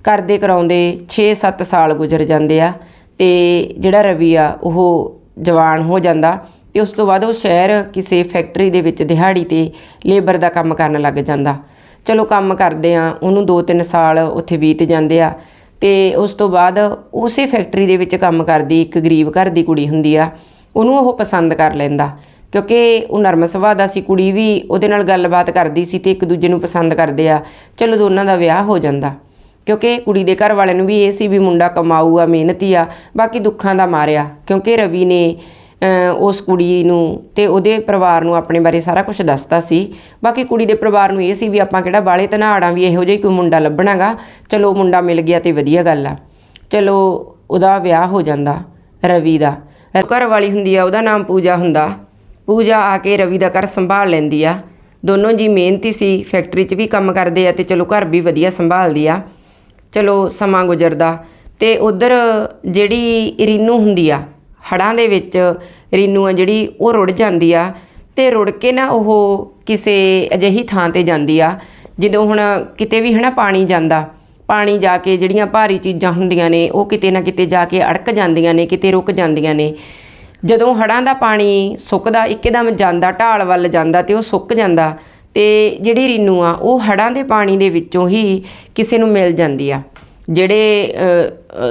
ਕਰਦੇ ਕਰਾਉਂਦੇ 6-7 ਸਾਲ ਗੁਜ਼ਰ ਜਾਂਦੇ ਆ ਤੇ ਜਿਹੜਾ ਰਵੀ ਆ, ਉਹ ਜਵਾਨ ਹੋ ਜਾਂਦਾ ਤੇ ਉਸ ਤੋਂ ਬਾਅਦ ਉਹ ਸ਼ਹਿਰ ਕਿਸੇ ਫੈਕਟਰੀ ਦੇ ਵਿੱਚ ਦਿਹਾੜੀ ਤੇ ਲੇਬਰ ਦਾ ਕੰਮ ਕਰਨ ਲੱਗ ਜਾਂਦਾ। ਚਲੋ ਕੰਮ ਕਰਦੇ ਆ, ਉਹਨੂੰ 2-3 ਸਾਲ ਉੱਥੇ ਬੀਤ ਜਾਂਦੇ ਆ ਤੇ ਉਸ ਤੋਂ ਬਾਅਦ ਉਸੇ ਫੈਕਟਰੀ ਦੇ ਵਿੱਚ ਕੰਮ ਕਰਦੀ ਇੱਕ ਗਰੀਬ ਘਰ ਦੀ ਕੁੜੀ ਹੁੰਦੀ ਆ, ਉਹਨੂੰ ਉਹ ਪਸੰਦ ਕਰ ਲੈਂਦਾ। ਕਿਉਂਕਿ ਉਹ ਨਰਮ ਸੁਭਾਅ ਦਾ ਸੀ, ਕੁੜੀ ਵੀ ਉਹਦੇ ਨਾਲ ਗੱਲਬਾਤ ਕਰਦੀ ਸੀ ਤੇ ਇੱਕ ਦੂਜੇ ਨੂੰ ਪਸੰਦ ਕਰਦੇ ਆ। ਚਲੋ ਦੋਨਾਂ ਦਾ ਵਿਆਹ ਹੋ ਜਾਂਦਾ। ਕਿਉਂਕਿ ਕੁੜੀ ਦੇ ਘਰ ਵਾਲਿਆਂ ਨੂੰ ਵੀ ਇਹ ਸੀ ਵੀ ਮੁੰਡਾ ਕਮਾਊ ਆ ਮਿਹਨਤੀ ਆ, ਬਾਕੀ ਦੁੱਖਾਂ ਦਾ ਮਾਰਿਆ। ਕਿਉਂਕਿ ਰਵੀ ਨੇ ਉਸ ਕੁੜੀ ਨੂੰ ਤੇ ਉਹਦੇ ਪਰਿਵਾਰ ਨੂੰ ਆਪਣੇ ਬਾਰੇ ਸਾਰਾ ਕੁਝ ਦੱਸਤਾ ਸੀ। ਬਾਕੀ ਕੁੜੀ ਦੇ ਪਰਿਵਾਰ ਨੂੰ ਇਹ ਸੀ ਵੀ ਆਪਾਂ ਕਿਹੜਾ ਬਾਲੇ ਧਨਾੜਾਂ ਵੀ ਇਹੋ ਜਿਹਾ ਹੀ ਕੋਈ ਮੁੰਡਾ ਲੱਭਣਾਗਾ। ਚਲੋ ਮੁੰਡਾ ਮਿਲ ਗਿਆ ਤੇ ਵਧੀਆ ਗੱਲ ਆ। ਚਲੋ ਉਹਦਾ ਵਿਆਹ ਹੋ ਜਾਂਦਾ ਰਵੀ ਦਾ। ਘਰ ਵਾਲੀ ਹੁੰਦੀ ਆ, ਉਹਦਾ ਨਾਮ ਪੂਜਾ ਹੁੰਦਾ। ਪੂਜਾ ਆ ਕੇ ਰਵੀ ਦਾ ਘਰ ਸੰਭਾਲ ਲੈਂਦੀ ਆ। ਦੋਨੋਂ ਜੀ ਮਿਹਨਤੀ ਸੀ ਫੈਕਟਰੀ 'ਚ ਵੀ ਕੰਮ ਕਰਦੇ ਆ ਤੇ ਚਲੋ ਘਰ ਵੀ ਵਧੀਆ ਸੰਭਾਲਦੀ ਆ। ਚਲੋ ਸਮਾਂ ਗੁਜ਼ਰਦਾ ਤੇ ਉਧਰ ਜਿਹੜੀ ਰੀਨੂ ਹੁੰਦੀ ਆ ਹੜਾਂ ਦੇ ਵਿੱਚ ਰੀਨੂ ਆ ਜਿਹੜੀ ਉਹ ਰੁੜ ਜਾਂਦੀ ਆ ਤੇ ਰੁੜ ਕੇ ਨਾ ਉਹ ਕਿਸੇ ਅਜਿਹੀ ਥਾਂ ਤੇ ਜਾਂਦੀ ਆ, ਜਦੋਂ ਹੁਣ ਕਿਤੇ ਵੀ ਹਨਾ ਪਾਣੀ ਜਾਂਦਾ, ਪਾਣੀ ਜਾ ਕੇ ਜਿਹੜੀਆਂ ਭਾਰੀ ਚੀਜ਼ਾਂ ਹੁੰਦੀਆਂ ਨੇ ਉਹ ਕਿਤੇ ਨਾ ਕਿਤੇ ਜਾ ਕੇ ਅੜਕ ਜਾਂਦੀਆਂ ਨੇ, ਕਿਤੇ ਰੁਕ ਜਾਂਦੀਆਂ ਨੇ। ਜਦੋਂ ਹੜਾਂ ਦਾ ਪਾਣੀ ਸੁੱਕਦਾ, ਇੱਕਦਮ ਜਾਂਦਾ, ਢਾਲ ਵੱਲ ਜਾਂਦਾ ਤੇ ਉਹ ਸੁੱਕ ਜਾਂਦਾ ਤੇ ਜਿਹੜੀ ਰੀਨੂ ਆ, ਉਹ ਹੜਾਂ ਦੇ ਪਾਣੀ ਦੇ ਵਿੱਚੋਂ ਹੀ ਕਿਸੇ ਨੂੰ ਮਿਲ ਜਾਂਦੀ ਆ। ਜਿਹੜੇ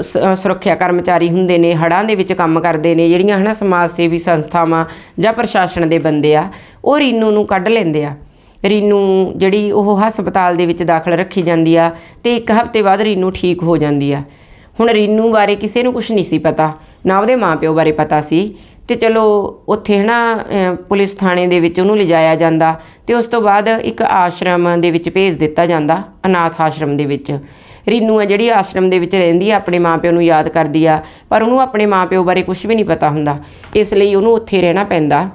ਸ- ਸੁਰੱਖਿਆ ਕਰਮਚਾਰੀ ਹੁੰਦੇ ਨੇ, ਹੜਾਂ ਦੇ ਵਿੱਚ ਕੰਮ ਕਰਦੇ ਨੇ, ਜਿਹੜੀਆਂ ਹਨਾ ਸਮਾਜ ਸੇਵੀ ਸੰਸਥਾਵਾਂ ਜਾਂ ਪ੍ਰਸ਼ਾਸਨ ਦੇ ਬੰਦੇ ਆ, ਉਹ ਰੀਨੂ ਨੂੰ ਕੱਢ ਲੈਂਦੇ ਆ। ਰੀਨੂ ਜਿਹੜੀ ਉਹ ਹਸਪਤਾਲ ਦੇ ਵਿੱਚ ਦਾਖਲ ਰੱਖੀ ਜਾਂਦੀ ਆ ਤੇ ਇੱਕ ਹਫ਼ਤੇ ਬਾਅਦ ਰੀਨੂ ਠੀਕ ਹੋ ਜਾਂਦੀ ਆ। ਹੁਣ ਰੀਨੂ ਬਾਰੇ ਕਿਸੇ ਨੂੰ ਕੁਝ ਨਹੀਂ ਸੀ ਪਤਾ। ਨਾ ਉਹਦੇ ਮਾਪਿਓ ਬਾਰੇ ਪਤਾ ਸੀ ਤੇ ਚਲੋ ਉੱਥੇ ਹਨਾ ਅਹ, ਪੁਲਿਸ ਥਾਣੇ ਦੇ ਵਿੱਚ ਉਹਨੂੰ ਲਿਜਾਇਆ ਜਾਂਦਾ ਤੇ ਉਸ ਤੋਂ ਬਾਅਦ ਇੱਕ ਆਸ਼ਰਮ ਦੇ ਵਿੱਚ ਭੇਜ ਦਿੱਤਾ ਜਾਂਦਾ ਅਨਾਥ ਆਸ਼ਰਮ ਦੇ ਵਿੱਚ। ਰੀਨੂ ਆ ਜਿਹੜੀ ਆਸ਼ਰਮ ਦੇ ਵਿੱਚ ਰਹਿੰਦੀ ਆ ਆਪਣੇ ਮਾਪਿਓ ਨੂੰ ਯਾਦ ਕਰਦੀ ਆ ਪਰ ਉਹਨੂੰ ਆਪਣੇ ਮਾਪਿਓ ਬਾਰੇ ਕੁਝ ਵੀ ਨਹੀਂ ਪਤਾ ਹੁੰਦਾ। ਇਸ ਲਈ ਉਹਨੂੰ ਉੱਥੇ ਰਹਿਣਾ ਪੈਂਦਾ।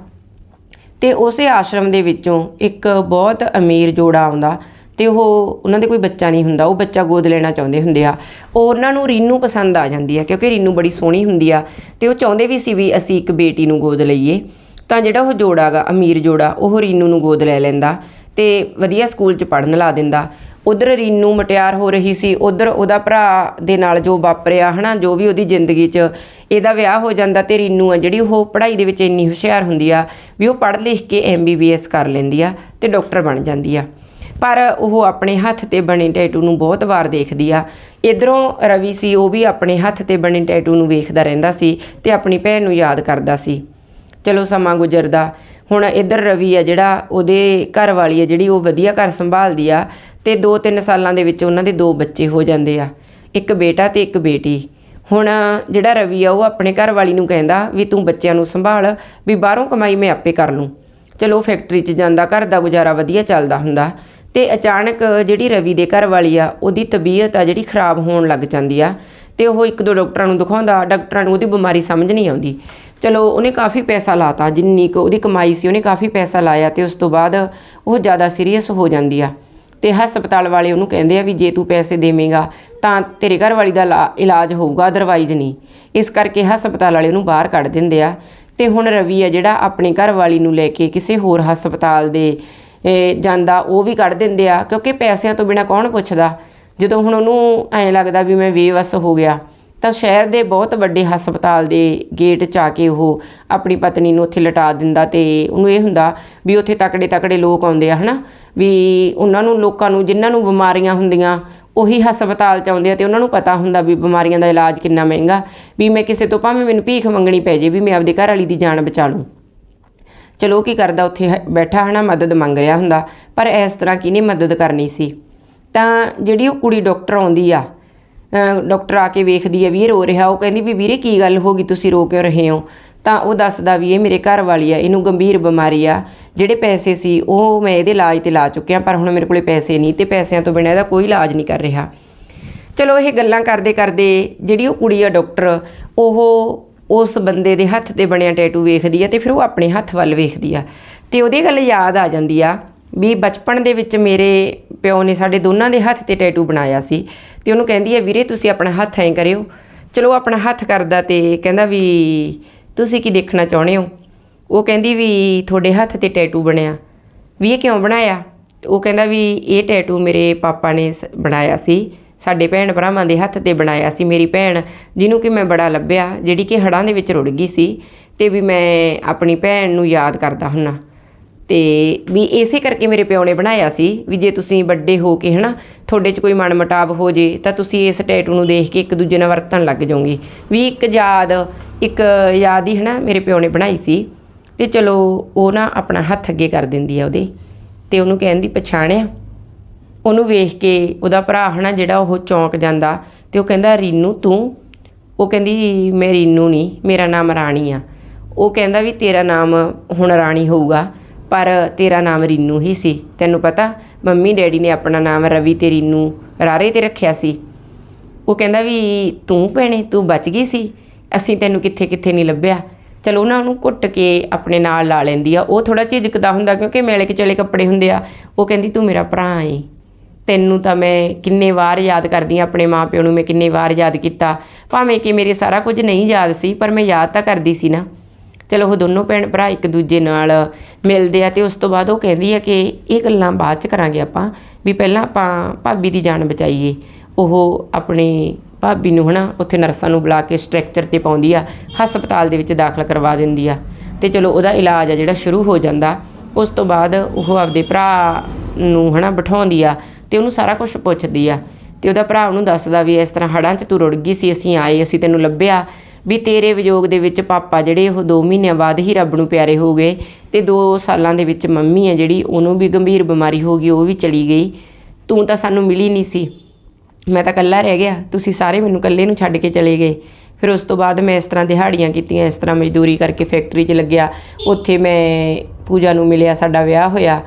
ਤੇ ਉਸੇ ਆਸ਼ਰਮ ਦੇ ਵਿੱਚੋਂ ਇੱਕ ਬਹੁਤ ਅਮੀਰ ਜੋੜਾ ਆਉਂਦਾ ਤੇ ਉਹ ਉਹਨਾਂ ਦੇ ਕੋਈ ਬੱਚਾ ਨਹੀਂ ਹੁੰਦਾ, ਉਹ ਬੱਚਾ ਗੋਦ ਲੈਣਾ ਚਾਹੁੰਦੇ ਹੁੰਦੇ ਆ। ਉਹ ਉਹਨਾਂ ਨੂੰ ਰੀਨੂ ਪਸੰਦ ਆ ਜਾਂਦੀ ਆ, ਕਿਉਂਕਿ ਰੀਨੂ ਬੜੀ ਸੋਹਣੀ ਹੁੰਦੀ ਆ ਤੇ ਉਹ ਚਾਹੁੰਦੇ ਵੀ ਸੀ ਵੀ ਅਸੀਂ ਇੱਕ ਬੇਟੀ ਨੂੰ ਗੋਦ ਲਈਏ। ਤਾਂ ਜਿਹੜਾ ਉਹ ਜੋੜਾਗਾ ਅਮੀਰ ਜੋੜਾ, ਉਹ ਰੀਨੂ ਨੂੰ ਗੋਦ ਲੈ ਲੈਂਦਾ ਤੇ ਵਧੀਆ ਸਕੂਲ 'ਚ ਪੜਨ ਲਾ ਦਿੰਦਾ। ਉਧਰ ਰੀਨੂ ਮਟਿਆਰ ਹੋ ਰਹੀ ਸੀ, ਉਧਰ ਉਹਦਾ ਭਰਾ ਦੇ ਨਾਲ ਜੋ ਵਾਪਰਿਆ, ਹਨਾ, ਜੋ ਵੀ ਉਹਦੀ ਜ਼ਿੰਦਗੀ 'ਚ ਇਹਦਾ ਵਿਆਹ ਹੋ ਜਾਂਦਾ ਤੇ ਰੀਨੂ ਆ, ਜਿਹੜੀ ਉਹ ਪੜ੍ਹਾਈ ਦੇ ਵਿੱਚ ਇੰਨੀ ਹੁਸ਼ਿਆਰ ਹੁੰਦੀ ਆ ਵੀ ਉਹ ਪੜ੍ਹ ਲਿਖ ਕੇ ਐਮਬੀਬੀਐਸ ਕਰ ਲੈਂਦੀ ਆ ਤੇ ਡਾਕਟਰ ਬਣ ਜਾਂਦੀ ਆ। ਪਰ ਉਹ ਆਪਣੇ ਹੱਥ ਤੇ ਬਣੇ ਟੈਟੂ ਨੂੰ ਬਹੁਤ ਵਾਰ ਦੇਖਦੀ ਆ। ਇਧਰੋਂ ਰਵੀ ਸੀ, ਉਹ ਵੀ ਆਪਣੇ ਹੱਥ ਤੇ ਬਣੇ ਟੈਟੂ ਨੂੰ ਵੇਖਦਾ ਰਹਿੰਦਾ ਸੀ ਤੇ ਆਪਣੀ ਭੈਣ ਨੂੰ ਯਾਦ ਕਰਦਾ ਸੀ। ਚਲੋ ਸਮਾਂ ਗੁਜ਼ਰਦਾ। ਹੁਣ ਇੱਧਰ ਰਵੀ ਆ ਜਿਹੜਾ ਉਹਦੇ ਘਰ ਵਾਲੀ ਆ, ਜਿਹੜੀ ਉਹ ਵਧੀਆ ਘਰ ਸੰਭਾਲਦੀ ਆ ਤੇ 2-3 ਸਾਲਾਂ ਦੇ ਵਿੱਚ ਉਹਨਾਂ ਦੇ ਦੋ ਬੱਚੇ ਹੋ ਜਾਂਦੇ ਆ। ਇੱਕ ਬੇਟਾ ਤੇ ਇੱਕ ਬੇਟੀ। ਹੁਣ ਜਿਹੜਾ ਰਵੀ ਆ, ਉਹ ਆਪਣੇ ਘਰ ਵਾਲੀ ਨੂੰ ਕਹਿੰਦਾ ਵੀ ਤੂੰ ਬੱਚਿਆਂ ਨੂੰ ਸੰਭਾਲ, ਵੀ ਬਾਹਰੋਂ ਕਮਾਈ ਮੈਂ ਆਪੇ ਕਰ ਲੂੰ। ਚਲੋ ਫੈਕਟਰੀ 'ਚ ਜਾਂਦਾ, ਘਰ ਦਾ ਗੁਜ਼ਾਰਾ ਵਧੀਆ ਚੱਲਦਾ ਹੁੰਦਾ। ਤੇ ਅਚਾਨਕ ਜਿਹੜੀ ਰਵੀ ਦੇ ਘਰ ਵਾਲੀ ਆ, ਉਹਦੀ ਤਬੀਅਤ ਆ ਜਿਹੜੀ ਖਰਾਬ ਹੋਣ ਲੱਗ ਜਾਂਦੀ ਆ ਤੇ ਉਹ ਇੱਕ ਦੋ ਡਾਕਟਰਾਂ ਨੂੰ ਦਿਖਾਉਂਦਾ, ਡਾਕਟਰਾਂ ਨੂੰ ਉਹਦੀ ਬਿਮਾਰੀ ਸਮਝ ਨਹੀਂ ਆਉਂਦੀ। ਚਲੋ, ਉਹਨੇ ਕਾਫੀ ਪੈਸਾ ਲਾਤਾ, ਜਿੰਨੀ ਕੁ ਉਹਦੀ ਕਮਾਈ ਸੀ, ਉਹਨੇ ਕਾਫੀ ਪੈਸਾ ਲਾਇਆ ਤੇ ਉਸ ਤੋਂ ਬਾਅਦ ਉਹ ਜ਼ਿਆਦਾ ਸੀਰੀਅਸ ਹੋ ਜਾਂਦੀ ਆ। ਤੇ ਹਸਪਤਾਲ ਵਾਲੇ ਉਹਨੂੰ ਕਹਿੰਦੇ ਆ ਵੀ ਜੇ ਤੂੰ ਪੈਸੇ ਦੇਵੇਂਗਾ, ਤਾਂ ਤੇਰੇ ਘਰ ਵਾਲੀ ਦਾ ਇਲਾ- ਇਲਾਜ ਹੋਊਗਾ ਅਦਰਵਾਈਜ਼ ਨਹੀਂ। ਇਸ ਕਰਕੇ ਹਸਪਤਾਲ ਵਾਲੇ ਉਹਨੂੰ ਬਾਹਰ ਕੱਢ ਦਿੰਦੇ ਆ। ਤੇ ਹੁਣ ਰਵੀ ਆ ਜਿਹੜਾ ਆਪਣੇ ਘਰ ਵਾਲੀ ਨੂੰ ਲੈ ਕੇ ਕਿਸੇ ਹੋਰ ਹਸਪਤਾਲ ਦੇ ਜਾਂਦਾ, ਉਹ ਵੀ ਕੱਢ ਦਿੰਦੇ ਆ, ਕਿਉਂਕਿ ਪੈਸਿਆਂ ਤੋਂ ਬਿਨਾ ਕੌਣ ਪੁੱਛਦਾ? ਜਦੋਂ ਹੁਣ ਉਹਨੂੰ ਐਂ ਲੱਗਦਾ ਵੀ ਮੈਂ ਬੇਵਸ ਹੋ ਗਿਆ, ਤਾਂ ਸ਼ਹਿਰ ਦੇ ਬਹੁਤ ਵੱਡੇ ਹਸਪਤਾਲ ਦੇ ਗੇਟ 'ਚ ਆ ਕੇ ਉਹ ਆਪਣੀ ਪਤਨੀ ਨੂੰ ਉੱਥੇ ਲਟਾ ਦਿੰਦਾ ਤੇ ਉਹਨੂੰ ਇਹ ਹੁੰਦਾ ਵੀ ਉੱਥੇ ਤਕੜੇ ਤਕੜੇ ਲੋਕ ਆਉਂਦੇ ਆ, ਹਨਾ? ਵੀ ਉਹਨਾਂ ਨੂੰ, ਲੋਕਾਂ ਨੂੰ, ਜਿਨ੍ਹਾਂ ਨੂੰ ਬਿਮਾਰੀਆਂ ਹੁੰਦੀਆਂ, ਉਹੀ ਹਸਪਤਾਲ 'ਚ ਆਉਂਦੇ ਆ ਤੇ ਉਹਨਾਂ ਨੂੰ ਪਤਾ ਹੁੰਦਾ ਵੀ ਬਿਮਾਰੀਆਂ ਦਾ ਇਲਾਜ ਕਿੰਨਾ ਮਹਿੰਗਾ, ਵੀ ਮੈਂ ਕਿਸੇ ਤੋਂ ਭਾਵੇਂ ਮੈਨੂੰ ਭੀਖ ਮੰਗਣੀ ਪੈ ਜੇ, ਵੀ ਮੈਂ ਆਪਦੇ ਘਰ ਵਾਲੀ ਦੀ ਜਾਨ ਬਚਾ ਲੂੰ। ਚਲੋ ਕੀ ਕਰਦਾ ਉੱਥੇ ਹ- ਬੈਠਾ ਹਨਾ ਮਦਦ ਮੰਗ ਰਿਹਾ ਹੁੰਦਾ ਪਰ ਇਸ ਤਰ੍ਹਾਂ ਕਿਹਨੇ ਮਦਦ ਕਰਨੀ ਸੀ? ਤਾਂ ਜਿਹੜੀ ਉਹ ਕੁੜੀ ਡਾਕਟਰ ਆਉਂਦੀ ਆ ਅ, ਡਾਕਟਰ ਆ ਕੇ ਵੇਖਦੀ ਆ ਵੀ ਇਹ ਰੋ ਰਿਹਾ ਉਹ ਕਹਿੰਦੀ ਵੀ ਵੀਰੇ ਕੀ ਗੱਲ ਹੋ ਗਈ ਤੁਸੀਂ ਰੋ ਕਿਉਂ ਰਹੇ ਹੋ? ਤਾਂ ਉਹ ਦੱਸਦਾ ਵੀ ਇਹ ਮੇਰੇ ਘਰ ਵਾਲੀ ਆ ਇਹਨੂੰ ਗੰਭੀਰ ਬਿਮਾਰੀ ਆ ਜਿਹੜੇ ਪੈਸੇ ਸੀ ਉਹ ਮੈਂ ਇਹਦੇ ਇਲਾਜ ਤੇ ਲਾ ਚੁੱਕਿਆ ਪਰ ਹੁਣ ਮੇਰੇ ਕੋਲੇ ਪੈਸੇ ਨਹੀਂ ਤੇ ਪੈਸਿਆਂ ਤੋਂ ਬਿਨਾਂ ਇਹਦਾ ਕੋਈ ਇਲਾਜ ਨਹੀਂ ਕਰ ਰਿਹਾ। ਚਲੋ ਇਹ ਗੱਲਾਂ ਕਰਦੇ ਕਰਦੇ ਜਿਹੜੀ ਉਹ ਕੁੜੀ ਆ ਡਾਕਟਰ ਉਹ ਉਸ ਬੰਦੇ ਦੇ ਹੱਥ ਤੇ ਬਣਿਆ ਟੈਟੂ ਵੇਖਦੀ ਆ ਤੇ ਫਿਰ ਉਹ ਆਪਣੇ ਹੱਥ ਵੱਲ ਵੇਖਦੀ ਆ। ਤੇ ਉਹਦੇ ਗੱਲ ਯਾਦ ਆ ਜਾਂਦੀ ਆ ਵੀ ਬਚਪਨ ਦੇ ਵਿੱਚ ਮੇਰੇ ਪਿਓ ਨੇ ਸਾਡੇ ਦੋਨਾਂ ਦੇ ਹੱਥ ਤੇ ਟੈਟੂ ਬਣਾਇਆ ਸੀ ਤੇ ਉਹਨੂੰ ਕਹਿੰਦੀ ਆ, ਵੀਰੇ, ਤੁਸੀਂ ਆਪਣਾ ਹੱਥ ਐਂ ਕਰਿਓ। ਚਲੋ, ਆਪਣਾ ਹੱਥ ਕਰਦਾ ਤੇ ਕਹਿੰਦਾ ਵੀ ਤੁਸੀਂ ਕੀ ਦੇਖਣਾ ਚਾਹੁੰਦੇ ਹੋ? ਉਹ ਕਹਿੰਦੀ ਵੀ ਤੁਹਾਡੇ ਹੱਥ ਤੇ ਟੈਟੂ ਬਣਿਆ। ਵੀ ਇਹ ਕਿਉਂ ਬਣਾਇਆ? ਉਹ ਕਹਿੰਦਾ ਵੀ ਇਹ ਟੈਟੂ ਮੇਰੇ ਪਾਪਾ ਨੇ ਸ- ਬਣਾਇਆ ਸੀ। ਸਾਡੇ ਭੈਣ ਭਰਾਵਾਂ ਦੇ ਹੱਥ ਤੇ ਬਣਾਇਆ ਸੀ ਮੇਰੀ ਭੈਣ, ਜਿਹਨੂੰ ਕਿ ਮੈਂ ਬੜਾ ਲੱਭਿਆ, ਜਿਹੜੀ ਕਿ ਹੜਾਂ ਦੇ ਵਿੱਚ ਰੁੜ ਗਈ ਸੀ ਤੇ ਵੀ ਮੈਂ ਆਪਣੀ ਭੈਣ ਨੂੰ ਯਾਦ ਕਰਦਾ ਹੁੰਨਾ। ਤੇ ਵੀ ਇਸੇ ਕਰਕੇ ਮੇਰੇ ਪਿਓ ਨੇ ਬਣਾਇਆ ਸੀ ਵੀ ਜੇ ਤੁਸੀਂ ਵੱਡੇ ਹੋ ਕੇ ਹਨਾ, ਤੁਹਾਡੇ 'ਚ ਕੋਈ ਮਨਮਟਾਵ ਹੋ ਜੇ, ਤਾਂ ਤੁਸੀਂ ਇਸ ਟੈਟੂ ਨੂੰ ਦੇਖ ਕੇ ਇੱਕ ਦੂਜੇ ਨਾਲ ਵਰਤਣ ਲੱਗ ਜਾਓਗੇ। ਵੀ ਇੱਕ ਯਾਦ ਇੱਕ ਯਾਦ ਹੀ ਹਨਾ ਮੇਰੇ ਪਿਓ ਨੇ ਬਣਾਈ ਸੀ। ਤੇ ਚਲੋ, ਉਹ ਨਾ ਆਪਣਾ ਹੱਥ ਅੱਗੇ ਕਰ ਦਿੰਦੀ ਆ ਉਹਦੇ। ਤੇ ਉਹਨੂੰ ਕਹਿੰਦੀ ਪਛਾਣਿਆ। ਉਹਨੂੰ ਵੇਖ ਕੇ ਉਹਦਾ ਭਰਾ ਹਨਾ ਜਿਹੜਾ ਉਹ ਚੌਂਕ ਜਾਂਦਾ ਤੇ ਉਹ ਕਹਿੰਦਾ, ਰੀਨੂ, ਤੂੰ? ਉਹ ਕਹਿੰਦੀ, ਮੈਂ ਰੀਨੂ ਨਹੀਂ ਮੇਰਾ ਨਾਮ ਰਾਣੀ ਆ। ਉਹ ਕਹਿੰਦਾ ਵੀ, ਤੇਰਾ ਨਾਮ ਹੁਣ ਰਾਣੀ ਹੋਊਗਾ, ਪਰ ਤੇਰਾ ਨਾਮ ਰੀਨੂ ਹੀ ਸੀ। ਤੈਨੂੰ ਪਤਾ, ਮੰਮੀ ਡੈਡੀ ਨੇ ਆਪਣਾ ਨਾਮ ਰਵੀ ਤੇ ਰੀਨੂ ਰਾਰੇ ਤੇ ਰੱਖਿਆ ਸੀ। ਉਹ ਕਹਿੰਦਾ ਵੀ, ਤੂੰ ਭੈਣੇ, ਤੂੰ ਬਚ ਗਈ ਸੀ। ਅਸੀਂ ਤੈਨੂੰ ਕਿੱਥੇ ਕਿੱਥੇ ਨਹੀਂ ਲੱਭਿਆ। ਚਲੋ ਉਹਨਾਂ ਨੂੰ ਘੁੱਟ ਕੇ ਆਪਣੇ ਨਾਲ ਲਾ ਲੈਂਦੀ ਆ। ਉਹ ਥੋੜਾ ਝਿਜਕਦਾ ਹੁੰਦਾ ਕਿਉਂਕਿ ਮੇਲੇ ਕੇ ਚਲੇ ਕੱਪੜੇ ਹੁੰਦੇ ਆ। ਉਹ ਕਹਿੰਦੀ, ਤੂੰ ਮੇਰਾ ਭਰਾ ਏ। ਤੈਨੂੰ ਤਾਂ ਮੈਂ ਕਿੰਨੇ ਵਾਰ ਯਾਦ ਕਰਦੀ ਆ ਆਪਣੇ ਮਾਪਿਆਂ ਨੂੰ ਮੈਂ ਕਿੰਨੇ ਵਾਰ ਯਾਦ ਕੀਤਾ। ਭਾਵੇਂ ਕਿ ਮੇਰੇ ਸਾਰਾ ਕੁਝ ਨਹੀਂ ਯਾਦ ਸੀ, ਪਰ ਮੈਂ ਯਾਦ ਤਾਂ ਕਰਦੀ ਸੀ ਨਾ। ਚਲੋ, ਉਹ ਦੋਨੋਂ ਭੈਣ ਭਰਾ ਇੱਕ ਦੂਜੇ ਨਾਲ ਮਿਲਦੇ ਆ ਤੇ ਉਸ ਤੋਂ ਬਾਅਦ ਉਹ ਕਹਿੰਦੀ ਆ ਕਿ ਇਹ ਗੱਲਾਂ ਬਾਅਦ ਚ ਕਰਾਂਗੇ ਆਪਾਂ, ਵੀ ਪਹਿਲਾਂ ਆਪਾਂ ਭਾਬੀ ਦੀ ਜਾਨ ਬਚਾਈਏ। ਉਹ ਆਪਣੇ ਭਾਬੀ ਨੂੰ ਹਨਾ, ਉੱਥੇ ਨਰਸਾਂ ਨੂੰ ਬੁਲਾ ਕੇ ਸਟ੍ਰੈਕਚਰ ਤੇ ਪਾਉਂਦੀ ਆ, ਹਸਪਤਾਲ ਦੇ ਵਿੱਚ ਦਾਖਲ ਕਰਵਾ ਦਿੰਦੀ ਆ। ਤੇ ਚਲੋ, ਉਹਦਾ ਇਲਾਜ ਆ ਜਿਹੜਾ ਸ਼ੁਰੂ ਹੋ ਜਾਂਦਾ। ਉਸ ਤੋਂ ਬਾਅਦ ਉਹ ਆਪਦੇ ਭਰਾ ਨੂੰ ਹਨਾ ਬਿਠਾਉਂਦੀ ਆ। ਤੇ ਉਹਨੂੰ ਸਾਰਾ ਕੁਝ ਪੁੱਛਦੀ ਆ। ਤੇ ਉਹਦਾ ਭਰਾ ਉਹਨੂੰ ਦੱਸਦਾ ਵੀ ਇਸ ਤਰ੍ਹਾਂ ਹੜਾਂ 'ਚ ਤੂੰ ਰੁੜ ਗਈ ਸੀ, ਅਸੀਂ ਆਏ, ਅਸੀਂ ਤੈਨੂੰ ਲੱਭਿਆ ਵੀ ਤੇਰੇ ਵਿਯੋਗ ਦੇ ਵਿੱਚ ਪਾਪਾ ਜਿਹੜੇ ਉਹ 2 ਮਹੀਨਿਆਂ ਬਾਅਦ ਹੀ ਰੱਬ ਨੂੰ ਪਿਆਰੇ ਹੋ ਗਏ ਤੇ 2 ਸਾਲਾਂ ਦੇ ਵਿੱਚ ਮੰਮੀ ਆ ਜਿਹੜੀ ਉਹਨੂੰ ਵੀ ਗੰਭੀਰ ਬਿਮਾਰੀ ਹੋ ਗਈ, ਉਹ ਵੀ ਚਲੀ ਗਈ। ਤੂੰ ਤਾਂ ਸਾਨੂੰ ਮਿਲੀ ਨਹੀਂ ਸੀ। ਮੈਂ ਤਾਂ ਇਕੱਲਾ ਰਹਿ ਗਿਆ। ਤੁਸੀਂ ਸਾਰੇ ਮੈਨੂੰ ਇਕੱਲੇ ਨੂੰ ਛੱਡ ਕੇ ਚਲੇ ਗਏ। ਫਿਰ ਉਸ ਤੋਂ ਬਾਅਦ ਮੈਂ ਇਸ ਤਰ੍ਹਾਂ ਦਿਹਾੜੀਆਂ ਕੀਤੀਆਂ, ਇਸ ਤਰ੍ਹਾਂ ਮਜ਼ਦੂਰੀ ਕਰਕੇ ਫੈਕਟਰੀ 'ਚ ਲੱਗਿਆ। ਉੱਥੇ ਮੈਂ ਪੂਜਾ ਨੂੰ ਮਿਲਿਆ, ਸਾਡਾ ਵਿਆਹ ਹੋਇਆ।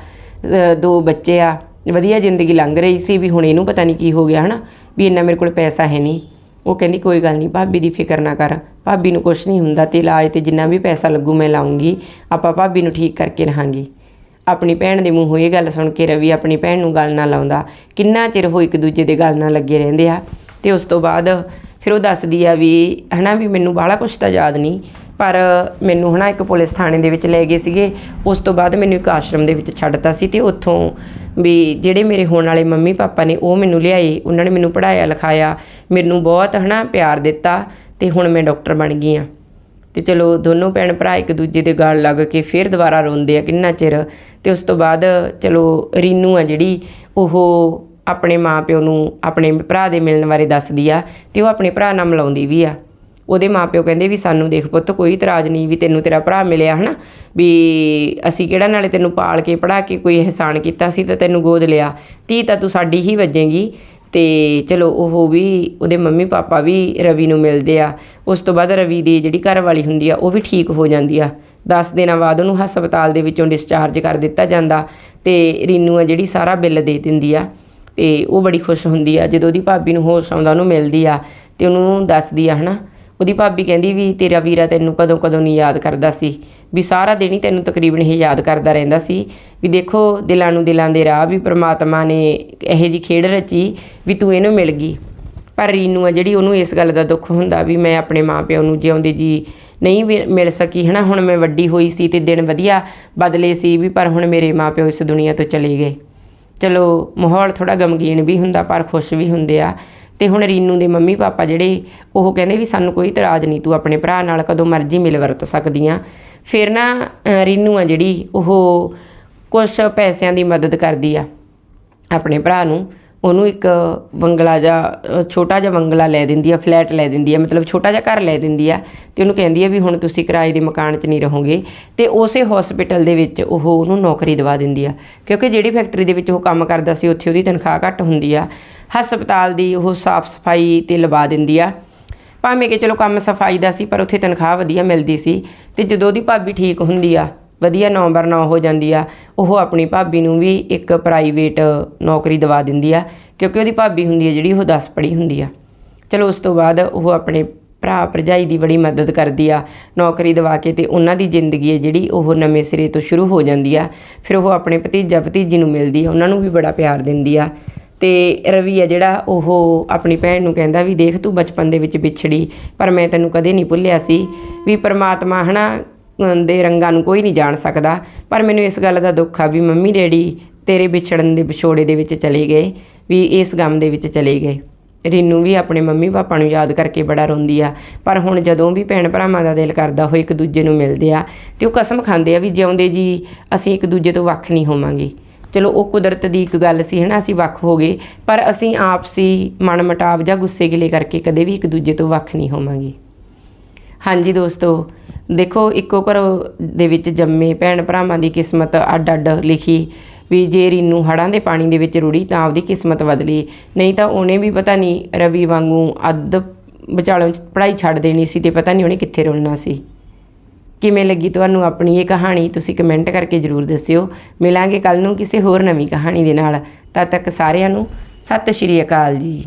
ਦੋ ਬੱਚੇ ਆ। ਵਧੀਆ ਜ਼ਿੰਦਗੀ ਲੰਘ ਰਹੀ ਸੀ ਵੀ ਹੁਣ ਇਹਨੂੰ ਪਤਾ ਨਹੀਂ ਕੀ ਹੋ ਗਿਆ, ਹਨਾ? ਵੀ ਇੰਨਾ ਮੇਰੇ ਕੋਲ ਪੈਸਾ ਹੈ ਨਹੀਂ। ਉਹ ਕਹਿੰਦੀ, ਕੋਈ ਗੱਲ ਨਹੀਂ, ਭਾਬੀ ਦੀ ਫਿਕਰ ਨਾ ਕਰ। ਭਾਬੀ ਨੂੰ ਕੁਝ ਨਹੀਂ ਹੁੰਦਾ, ਤੇ ਇਲਾਜ ਤੇ ਜਿੰਨਾ ਵੀ ਪੈਸਾ ਲੱਗੂ ਮੈਂ ਲਾਉਂਗੀ। ਆਪਾਂ ਭਾਬੀ ਨੂੰ ਠੀਕ ਕਰਕੇ ਰਹਾਂਗੇ। ਆਪਣੀ ਭੈਣ ਦੇ ਮੂੰਹੋਂ ਇਹ ਗੱਲ ਸੁਣ ਕੇ ਰਵੀ ਆਪਣੀ ਭੈਣ ਨੂੰ ਗੱਲ ਨਾ ਲਾਉਂਦਾ। ਕਿੰਨਾ ਚਿਰ ਹੋ ਇੱਕ ਦੂਜੇ ਦੇ ਗੱਲ ਨਾਲ ਲੱਗੇ ਰਹਿੰਦੇ ਆ। ਤੇ ਉਸ ਤੋਂ ਬਾਅਦ ਫਿਰ ਉਹ ਦੱਸਦੀ ਆ ਵੀ, ਹਨਾ, ਵੀ ਮੈਨੂੰ ਬਾਹਲਾ ਕੁਛ ਤਾਂ ਯਾਦ ਨਹੀਂ। ਪਰ ਮੈਨੂੰ ਹਨਾ ਇੱਕ ਪੁਲਿਸ ਥਾਣੇ ਦੇ ਵਿੱਚ ਲੈ ਗਏ ਸੀਗੇ। ਉਸ ਤੋਂ ਬਾਅਦ ਮੈਨੂੰ ਇੱਕ ਆਸ਼ਰਮ ਦੇ ਵਿੱਚ ਛੱਡਤਾ ਸੀ ਤੇ ਉੱਥੋਂ ਵੀ ਜਿਹੜੇ ਮੇਰੇ ਹੋਣ ਵਾਲੇ ਮੰਮੀ ਪਾਪਾ ਨੇ ਉਹ ਮੈਨੂੰ ਲਿਆਏ। ਉਹਨਾਂ ਨੇ ਮੈਨੂੰ ਪੜਾਇਆ ਲਿਖਾਇਆ, ਮੈਨੂੰ ਬਹੁਤ ਹਨਾ ਪਿਆਰ ਦਿੱਤਾ ਤੇ ਹੁਣ ਮੈਂ ਡਾਕਟਰ ਬਣ ਗਈ ਆ ਤੇ ਚਲੋ ਦੋਨੋਂ ਭੈਣ ਭਰਾ ਇੱਕ ਦੂਜੇ ਦੇ ਗਾਲ ਲੱਗ ਕੇ ਫਿਰ ਦੁਬਾਰਾ ਰੋਂਦੇ ਆ ਕਿੰਨਾ ਚਿਰ। ਤੇ ਉਸ ਤੋਂ ਬਾਅਦ ਚਲੋ ਰੀਨੂ ਆ ਜਿਹੜੀ, ਉਹ ਆਪਣੇ ਮਾਪਿਓ ਨੂੰ ਆਪਣੇ ਭਰਾ ਦੇ ਮਿਲਣ ਬਾਰੇ ਦੱਸਦੀ ਆ ਤੇ ਉਹ ਆਪਣੇ ਭਰਾ ਨਾਲ ਮਿਲਾਉਂਦੀ ਵੀ ਆ। ਉਹਦੇ ਮਾਪਿਓ ਕਹਿੰਦੇ ਵੀ ਸਾਨੂੰ ਦੇਖ ਪੁੱਤ, ਕੋਈ ਇਤਰਾਜ਼ ਨਹੀਂ ਵੀ ਤੈਨੂੰ ਤੇਰਾ ਭਰਾ ਮਿਲਿਆ, ਹਨਾ? ਵੀ ਅਸੀਂ ਕਿਹੜਾ ਨਾਲੇ ਤੈਨੂੰ ਪਾਲ ਕੇ ਪੜਾ ਕੇ ਕੋਈ ਅਹਿਸਾਨ ਕੀਤਾ ਸੀ ਤਾਂ ਤੈਨੂੰ ਗੋਦ ਲਿਆ। ਧੀ ਤਾਂ ਤੂੰ ਸਾਡੀ ਹੀ ਵੱਜੇਗੀ। ਤੇ ਚਲੋ ਉਹ ਵੀ, ਉਹਦੇ ਮੰਮੀ ਪਾਪਾ ਵੀ ਰਵੀ ਨੂੰ ਮਿਲਦੇ ਆ। ਉਸ ਤੋਂ ਬਾਅਦ ਰਵੀ ਦੀ ਜਿਹੜੀ ਘਰ ਵਾਲੀ ਹੁੰਦੀ ਆ, ਉਹ ਵੀ ਠੀਕ ਹੋ ਜਾਂਦੀ ਆ। 10 ਦਿਨਾਂ ਬਾਅਦ ਉਹਨੂੰ ਹਸਪਤਾਲ ਦੇ ਵਿੱਚੋਂ ਡਿਸਚਾਰਜ ਕਰ ਦਿੱਤਾ ਜਾਂਦਾ ਤੇ ਰੀਨੂ ਆ ਜਿਹੜੀ ਸਾਰਾ ਬਿੱਲ ਦੇ ਦਿੰਦੀ ਆ। ਤੇ ਉਹ ਬੜੀ ਖੁਸ਼ ਹੁੰਦੀ ਆ। ਜਦੋਂ ਉਹਦੀ ਭਾਬੀ ਨੂੰ ਹੋਸ਼ ਆਉਂਦਾ, ਉਹਨੂੰ ਮਿਲਦੀ ਆ ਤੇ ਉਹਨੂੰ ਦੱਸਦੀ ਆ, ਹਨਾ? ਉਹਦੀ ਭਾਬੀ ਕਹਿੰਦੀ ਵੀ ਤੇਰਾ ਵੀਰਾ ਤੈਨੂੰ ਕਦੋਂ ਕਦੋਂ ਨਹੀਂ ਯਾਦ ਕਰਦਾ ਸੀ, ਵੀ ਸਾਰਾ ਦਿਨ ਹੀ ਤੈਨੂੰ ਤਕਰੀਬਨ ਇਹ ਯਾਦ ਕਰਦਾ ਰਹਿੰਦਾ ਸੀ, ਵੀ ਦੇਖੋ ਦਿਲਾਂ ਨੂੰ ਦਿਲਾਂ ਦੇ ਰਾਹ, ਵੀ ਪ੍ਰਮਾਤਮਾ ਨੇ ਇਹੋ ਜੀ ਖੇਡ ਰਚੀ ਵੀ ਤੂੰ ਇਹਨੂੰ ਮਿਲ ਗਈ। ਪਰ ਰੀਨੂ ਆ ਜਿਹੜੀ ਉਹਨੂੰ ਇਸ ਗੱਲ ਦਾ ਦੁੱਖ ਹੁੰਦਾ ਵੀ ਮੈਂ ਆਪਣੇ ਮਾਪਿਆਂ ਨੂੰ ਜਿਉਂਦੇ ਜੀ ਨਹੀਂ ਮਿ- ਮਿਲ ਸਕੀ, ਹਨਾ, ਹੁਣ ਮੈਂ ਵੱਡੀ ਹੋਈ ਸੀ ਤੇ ਦਿਨ ਵਧੀਆ ਬਦਲੇ ਸੀ ਵੀ ਪਰ ਹੁਣ ਮੇਰੇ ਮਾਪਿਓ ਇਸ ਦੁਨੀਆ ਤੋਂ ਚਲੇ ਗਏ। ਚਲੋ ਮਾਹੌਲ ਥੋੜਾ ਗਮਗੀਨ ਵੀ ਹੁੰਦਾ ਪਰ ਖੁਸ਼ ਵੀ ਹੁੰਦੇ ਆ। ਤੇ ਹੁਣ ਰੀਨੂ ਦੇ ਮੰਮੀ ਪਾਪਾ ਜਿਹੜੇ, ਉਹ ਕਹਿੰਦੇ ਵੀ ਸਾਨੂੰ ਕੋਈ ਇਤਰਾਜ਼ ਨਹੀਂ, ਤੂੰ ਆਪਣੇ ਭਰਾ ਨਾਲ ਕਦੋਂ ਮਰਜ਼ੀ ਮਿਲ ਵਰਤ ਸਕਦੀ ਆ ਫਿਰ ਨਾ ਰੀਨੂ ਆ ਜਿਹੜੀ, ਉਹ ਕੁਝ ਪੈਸਿਆਂ ਦੀ ਮਦਦ ਕਰਦੀ ਆ ਆਪਣੇ ਭਰਾ ਨੂੰ। ਉਹਨੂੰ ਇੱਕ ਬੰਗਲਾ ਜਾਂ ਛੋਟਾ ਜਿਹਾ ਬੰਗਲਾ ਲੈ ਦਿੰਦੀ ਆ, ਫਲੈਟ ਲੈ ਦਿੰਦੀ ਆ, ਮਤਲਬ ਛੋਟਾ ਜਿਹਾ ਘਰ ਲੈ ਦਿੰਦੀ ਆ ਤੇ ਉਹਨੂੰ ਕਹਿੰਦੀ ਆ ਵੀ ਹੁਣ ਤੁਸੀਂ ਕਿਰਾਏ ਦੇ ਮਕਾਨ 'ਚ ਨਹੀਂ ਰਹੋਗੇ। ਤੇ ਉਸੇ ਹਸਪੀਟਲ ਦੇ ਵਿੱਚ ਉਹ ਉਹਨੂੰ ਨੌਕਰੀ ਦਵਾ ਦਿੰਦੀ ਆ। ਕਿਉਂਕਿ ਜਿਹੜੀ ਫੈਕਟਰੀ ਦੇ ਵਿੱਚ ਉਹ ਕੰਮ ਕਰਦਾ ਸੀ, ਉੱਥੇ ਉਹਦੀ ਤਨਖਾਹ ਘੱਟ ਹੁੰਦੀ ਆ। ਹਸਪਤਾਲ ਦੀ ਉਹ ਸਾਫ਼ ਸਫ਼ਾਈ ਤੇ ਲਵਾ ਦਿੰਦੀ ਆ। ਭਾਵੇਂ ਕਿ ਚਲੋ ਕੰਮ ਸਫ਼ਾਈ ਦਾ ਸੀ, ਪਰ ਉੱਥੇ ਤਨਖਾਹ ਵਧੀਆ ਮਿਲਦੀ ਸੀ ਤੇ ਜਦੋਂ ਉਹਦੀ ਭਾਬੀ ਠੀਕ ਹੁੰਦੀ ਆ, ਵਧੀਆ ਨੰਬਰ 9 ਹੋ ਜਾਂਦੀ ਆ, ਉਹ ਆਪਣੀ ਭਾਬੀ ਨੂੰ ਵੀ ਇੱਕ ਪ੍ਰਾਈਵੇਟ ਨੌਕਰੀ ਦਵਾ ਦਿੰਦੀ ਆ, ਕਿਉਂਕਿ ਉਹਦੀ ਭਾਬੀ ਹੁੰਦੀ ਆ ਜਿਹੜੀ ਉਹ 10 ਪੜ੍ਹੀ ਹੁੰਦੀ ਆ। ਚਲੋ ਉਸ ਤੋਂ ਬਾਅਦ ਉਹ ਆਪਣੇ ਭਰਾ ਭਰਜਾਈ ਦੀ ਬੜੀ ਮਦਦ ਕਰਦੀ ਆ ਨੌਕਰੀ ਦਵਾ ਕੇ ਤੇ ਉਹਨਾਂ ਦੀ ਜ਼ਿੰਦਗੀ ਹੈ ਜਿਹੜੀ ਉਹ ਨਵੇਂ ਸਿਰੇ ਤੋਂ ਸ਼ੁਰੂ ਹੋ ਜਾਂਦੀ ਆ। ਫਿਰ ਉਹ ਆਪਣੇ ਭਤੀਜਾ ਭਤੀਜੀ ਨੂੰ ਮਿਲਦੀ ਆ, ਉਹਨਾਂ ਨੂੰ ਵੀ ਬੜਾ ਪਿਆਰ ਦਿੰਦੀ ਆ। ਤੇ ਰਵੀ ਆ ਜਿਹੜਾ ਉਹ ਆਪਣੀ ਭੈਣ ਨੂੰ ਕਹਿੰਦਾ ਵੀ ਦੇਖ ਤੂੰ ਬਚਪਨ ਦੇ ਵਿੱਚ ਵਿਛੜੀ, ਪਰ ਮੈਂ ਤੈਨੂੰ ਕਦੇ ਨਹੀਂ ਭੁੱਲਿਆ ਸੀ ਵੀ ਪਰਮਾਤਮਾ ਹਨਾ, ਅਮ, ਦੇ ਰੰਗਾਂ ਨੂੰ ਕੋਈ ਨਹੀਂ ਜਾਣ ਸਕਦਾ। ਪਰ ਮੈਨੂੰ ਇਸ ਗੱਲ ਦਾ ਦੁੱਖ ਆ ਵੀ ਮੰਮੀ ਡੈਡੀ ਤੇਰੇ ਵਿਛੜਨ ਦੇ ਵਿਛੋੜੇ ਦੇ ਵਿੱਚ ਚਲੇ ਗਏ, ਵੀ ਇਸ ਗਮ ਦੇ ਵਿੱਚ ਚਲੇ ਗਏ। ਰੀਨੂ ਵੀ ਆਪਣੇ ਮੰਮੀ ਪਾਪਾ ਨੂੰ ਯਾਦ ਕਰਕੇ ਬੜਾ ਰੋਂਦੀ ਆ, ਪਰ ਹੁਣ ਜਦੋਂ ਵੀ ਭੈਣ ਭਰਾਵਾਂ ਦਾ ਦਿਲ ਕਰਦਾ ਹੋਏ ਇੱਕ ਦੂਜੇ ਨੂੰ ਮਿਲਦੇ ਆ ਤੇ ਉਹ ਕਸਮ ਖਾਂਦੇ ਆ ਵੀ ਜਿਉਂਦੇ ਜੀ, ਅਸੀਂ ਇੱਕ ਦੂਜੇ ਤੋਂ ਵੱਖ ਨਹੀਂ ਹੋਵਾਂਗੇ। ਚਲੋ, ਉਹ ਕੁਦਰਤ ਦੀ ਇੱਕ ਗੱਲ ਸੀ, ਹਨਾ, ਅਸੀਂ ਵੱਖ ਹੋ ਗਏ, ਪਰ ਅਸੀਂ ਆਪਸੀ ਮਨਮਟਾਵ ਜਾਂ ਗੁੱਸੇ ਗਿਲੇ ਕਰਕੇ ਕਦੇ ਵੀ ਇੱਕ ਦੂਜੇ ਤੋਂ ਵੱਖ ਨਹੀਂ ਹੋਵਾਂਗੇ। ਹਾਂਜੀ ਦੋਸਤੋ, ਦੇਖੋ, ਇੱਕੋ ਘਰ ਦੇ ਵਿੱਚ ਜੰਮੇ ਭੈਣ ਭਰਾਵਾਂ ਦੀ ਕਿਸਮਤ ਅੱਡ ਅੱਡ ਲਿਖੀ ਵੀ ਜੇ ਰੀਨੂ ਹੜਾਂ ਦੇ ਪਾਣੀ ਦੇ ਵਿੱਚ ਰੁੜੀ ਤਾਂ ਆਪਦੀ ਕਿਸਮਤ ਬਦਲੀ। ਨਹੀਂ ਤਾਂ ਉਹਨੇ ਵੀ ਪਤਾ ਨਹੀਂ ਰਵੀ ਵਾਂਗੂ ਅੱਧ ਵਿਚਾਲੋਂ ਪੜ੍ਹਾਈ ਛੱਡ ਦੇਣੀ ਸੀ ਤੇ ਪਤਾ ਨਹੀਂ ਉਹਨੇ ਕਿੱਥੇ ਰੁਲਣਾ ਸੀ। ਕਿਵੇਂ ਲੱਗੀ ਤੁਹਾਨੂੰ ਆਪਣੀ ਇਹ ਕਹਾਣੀ, ਤੁਸੀਂ ਕਮੈਂਟ ਕਰਕੇ ਜਰੂਰ ਦੱਸਿਓ। ਮਿਲਾਂਗੇ ਕੱਲ ਨੂੰ ਕਿਸੇ ਹੋਰ ਨਵੀਂ ਕਹਾਣੀ ਦੇ ਨਾਲ। ਤਦ ਤੱਕ ਸਾਰਿਆਂ ਨੂੰ ਸਤਿ ਸ਼੍ਰੀ ਅਕਾਲ ਜੀ।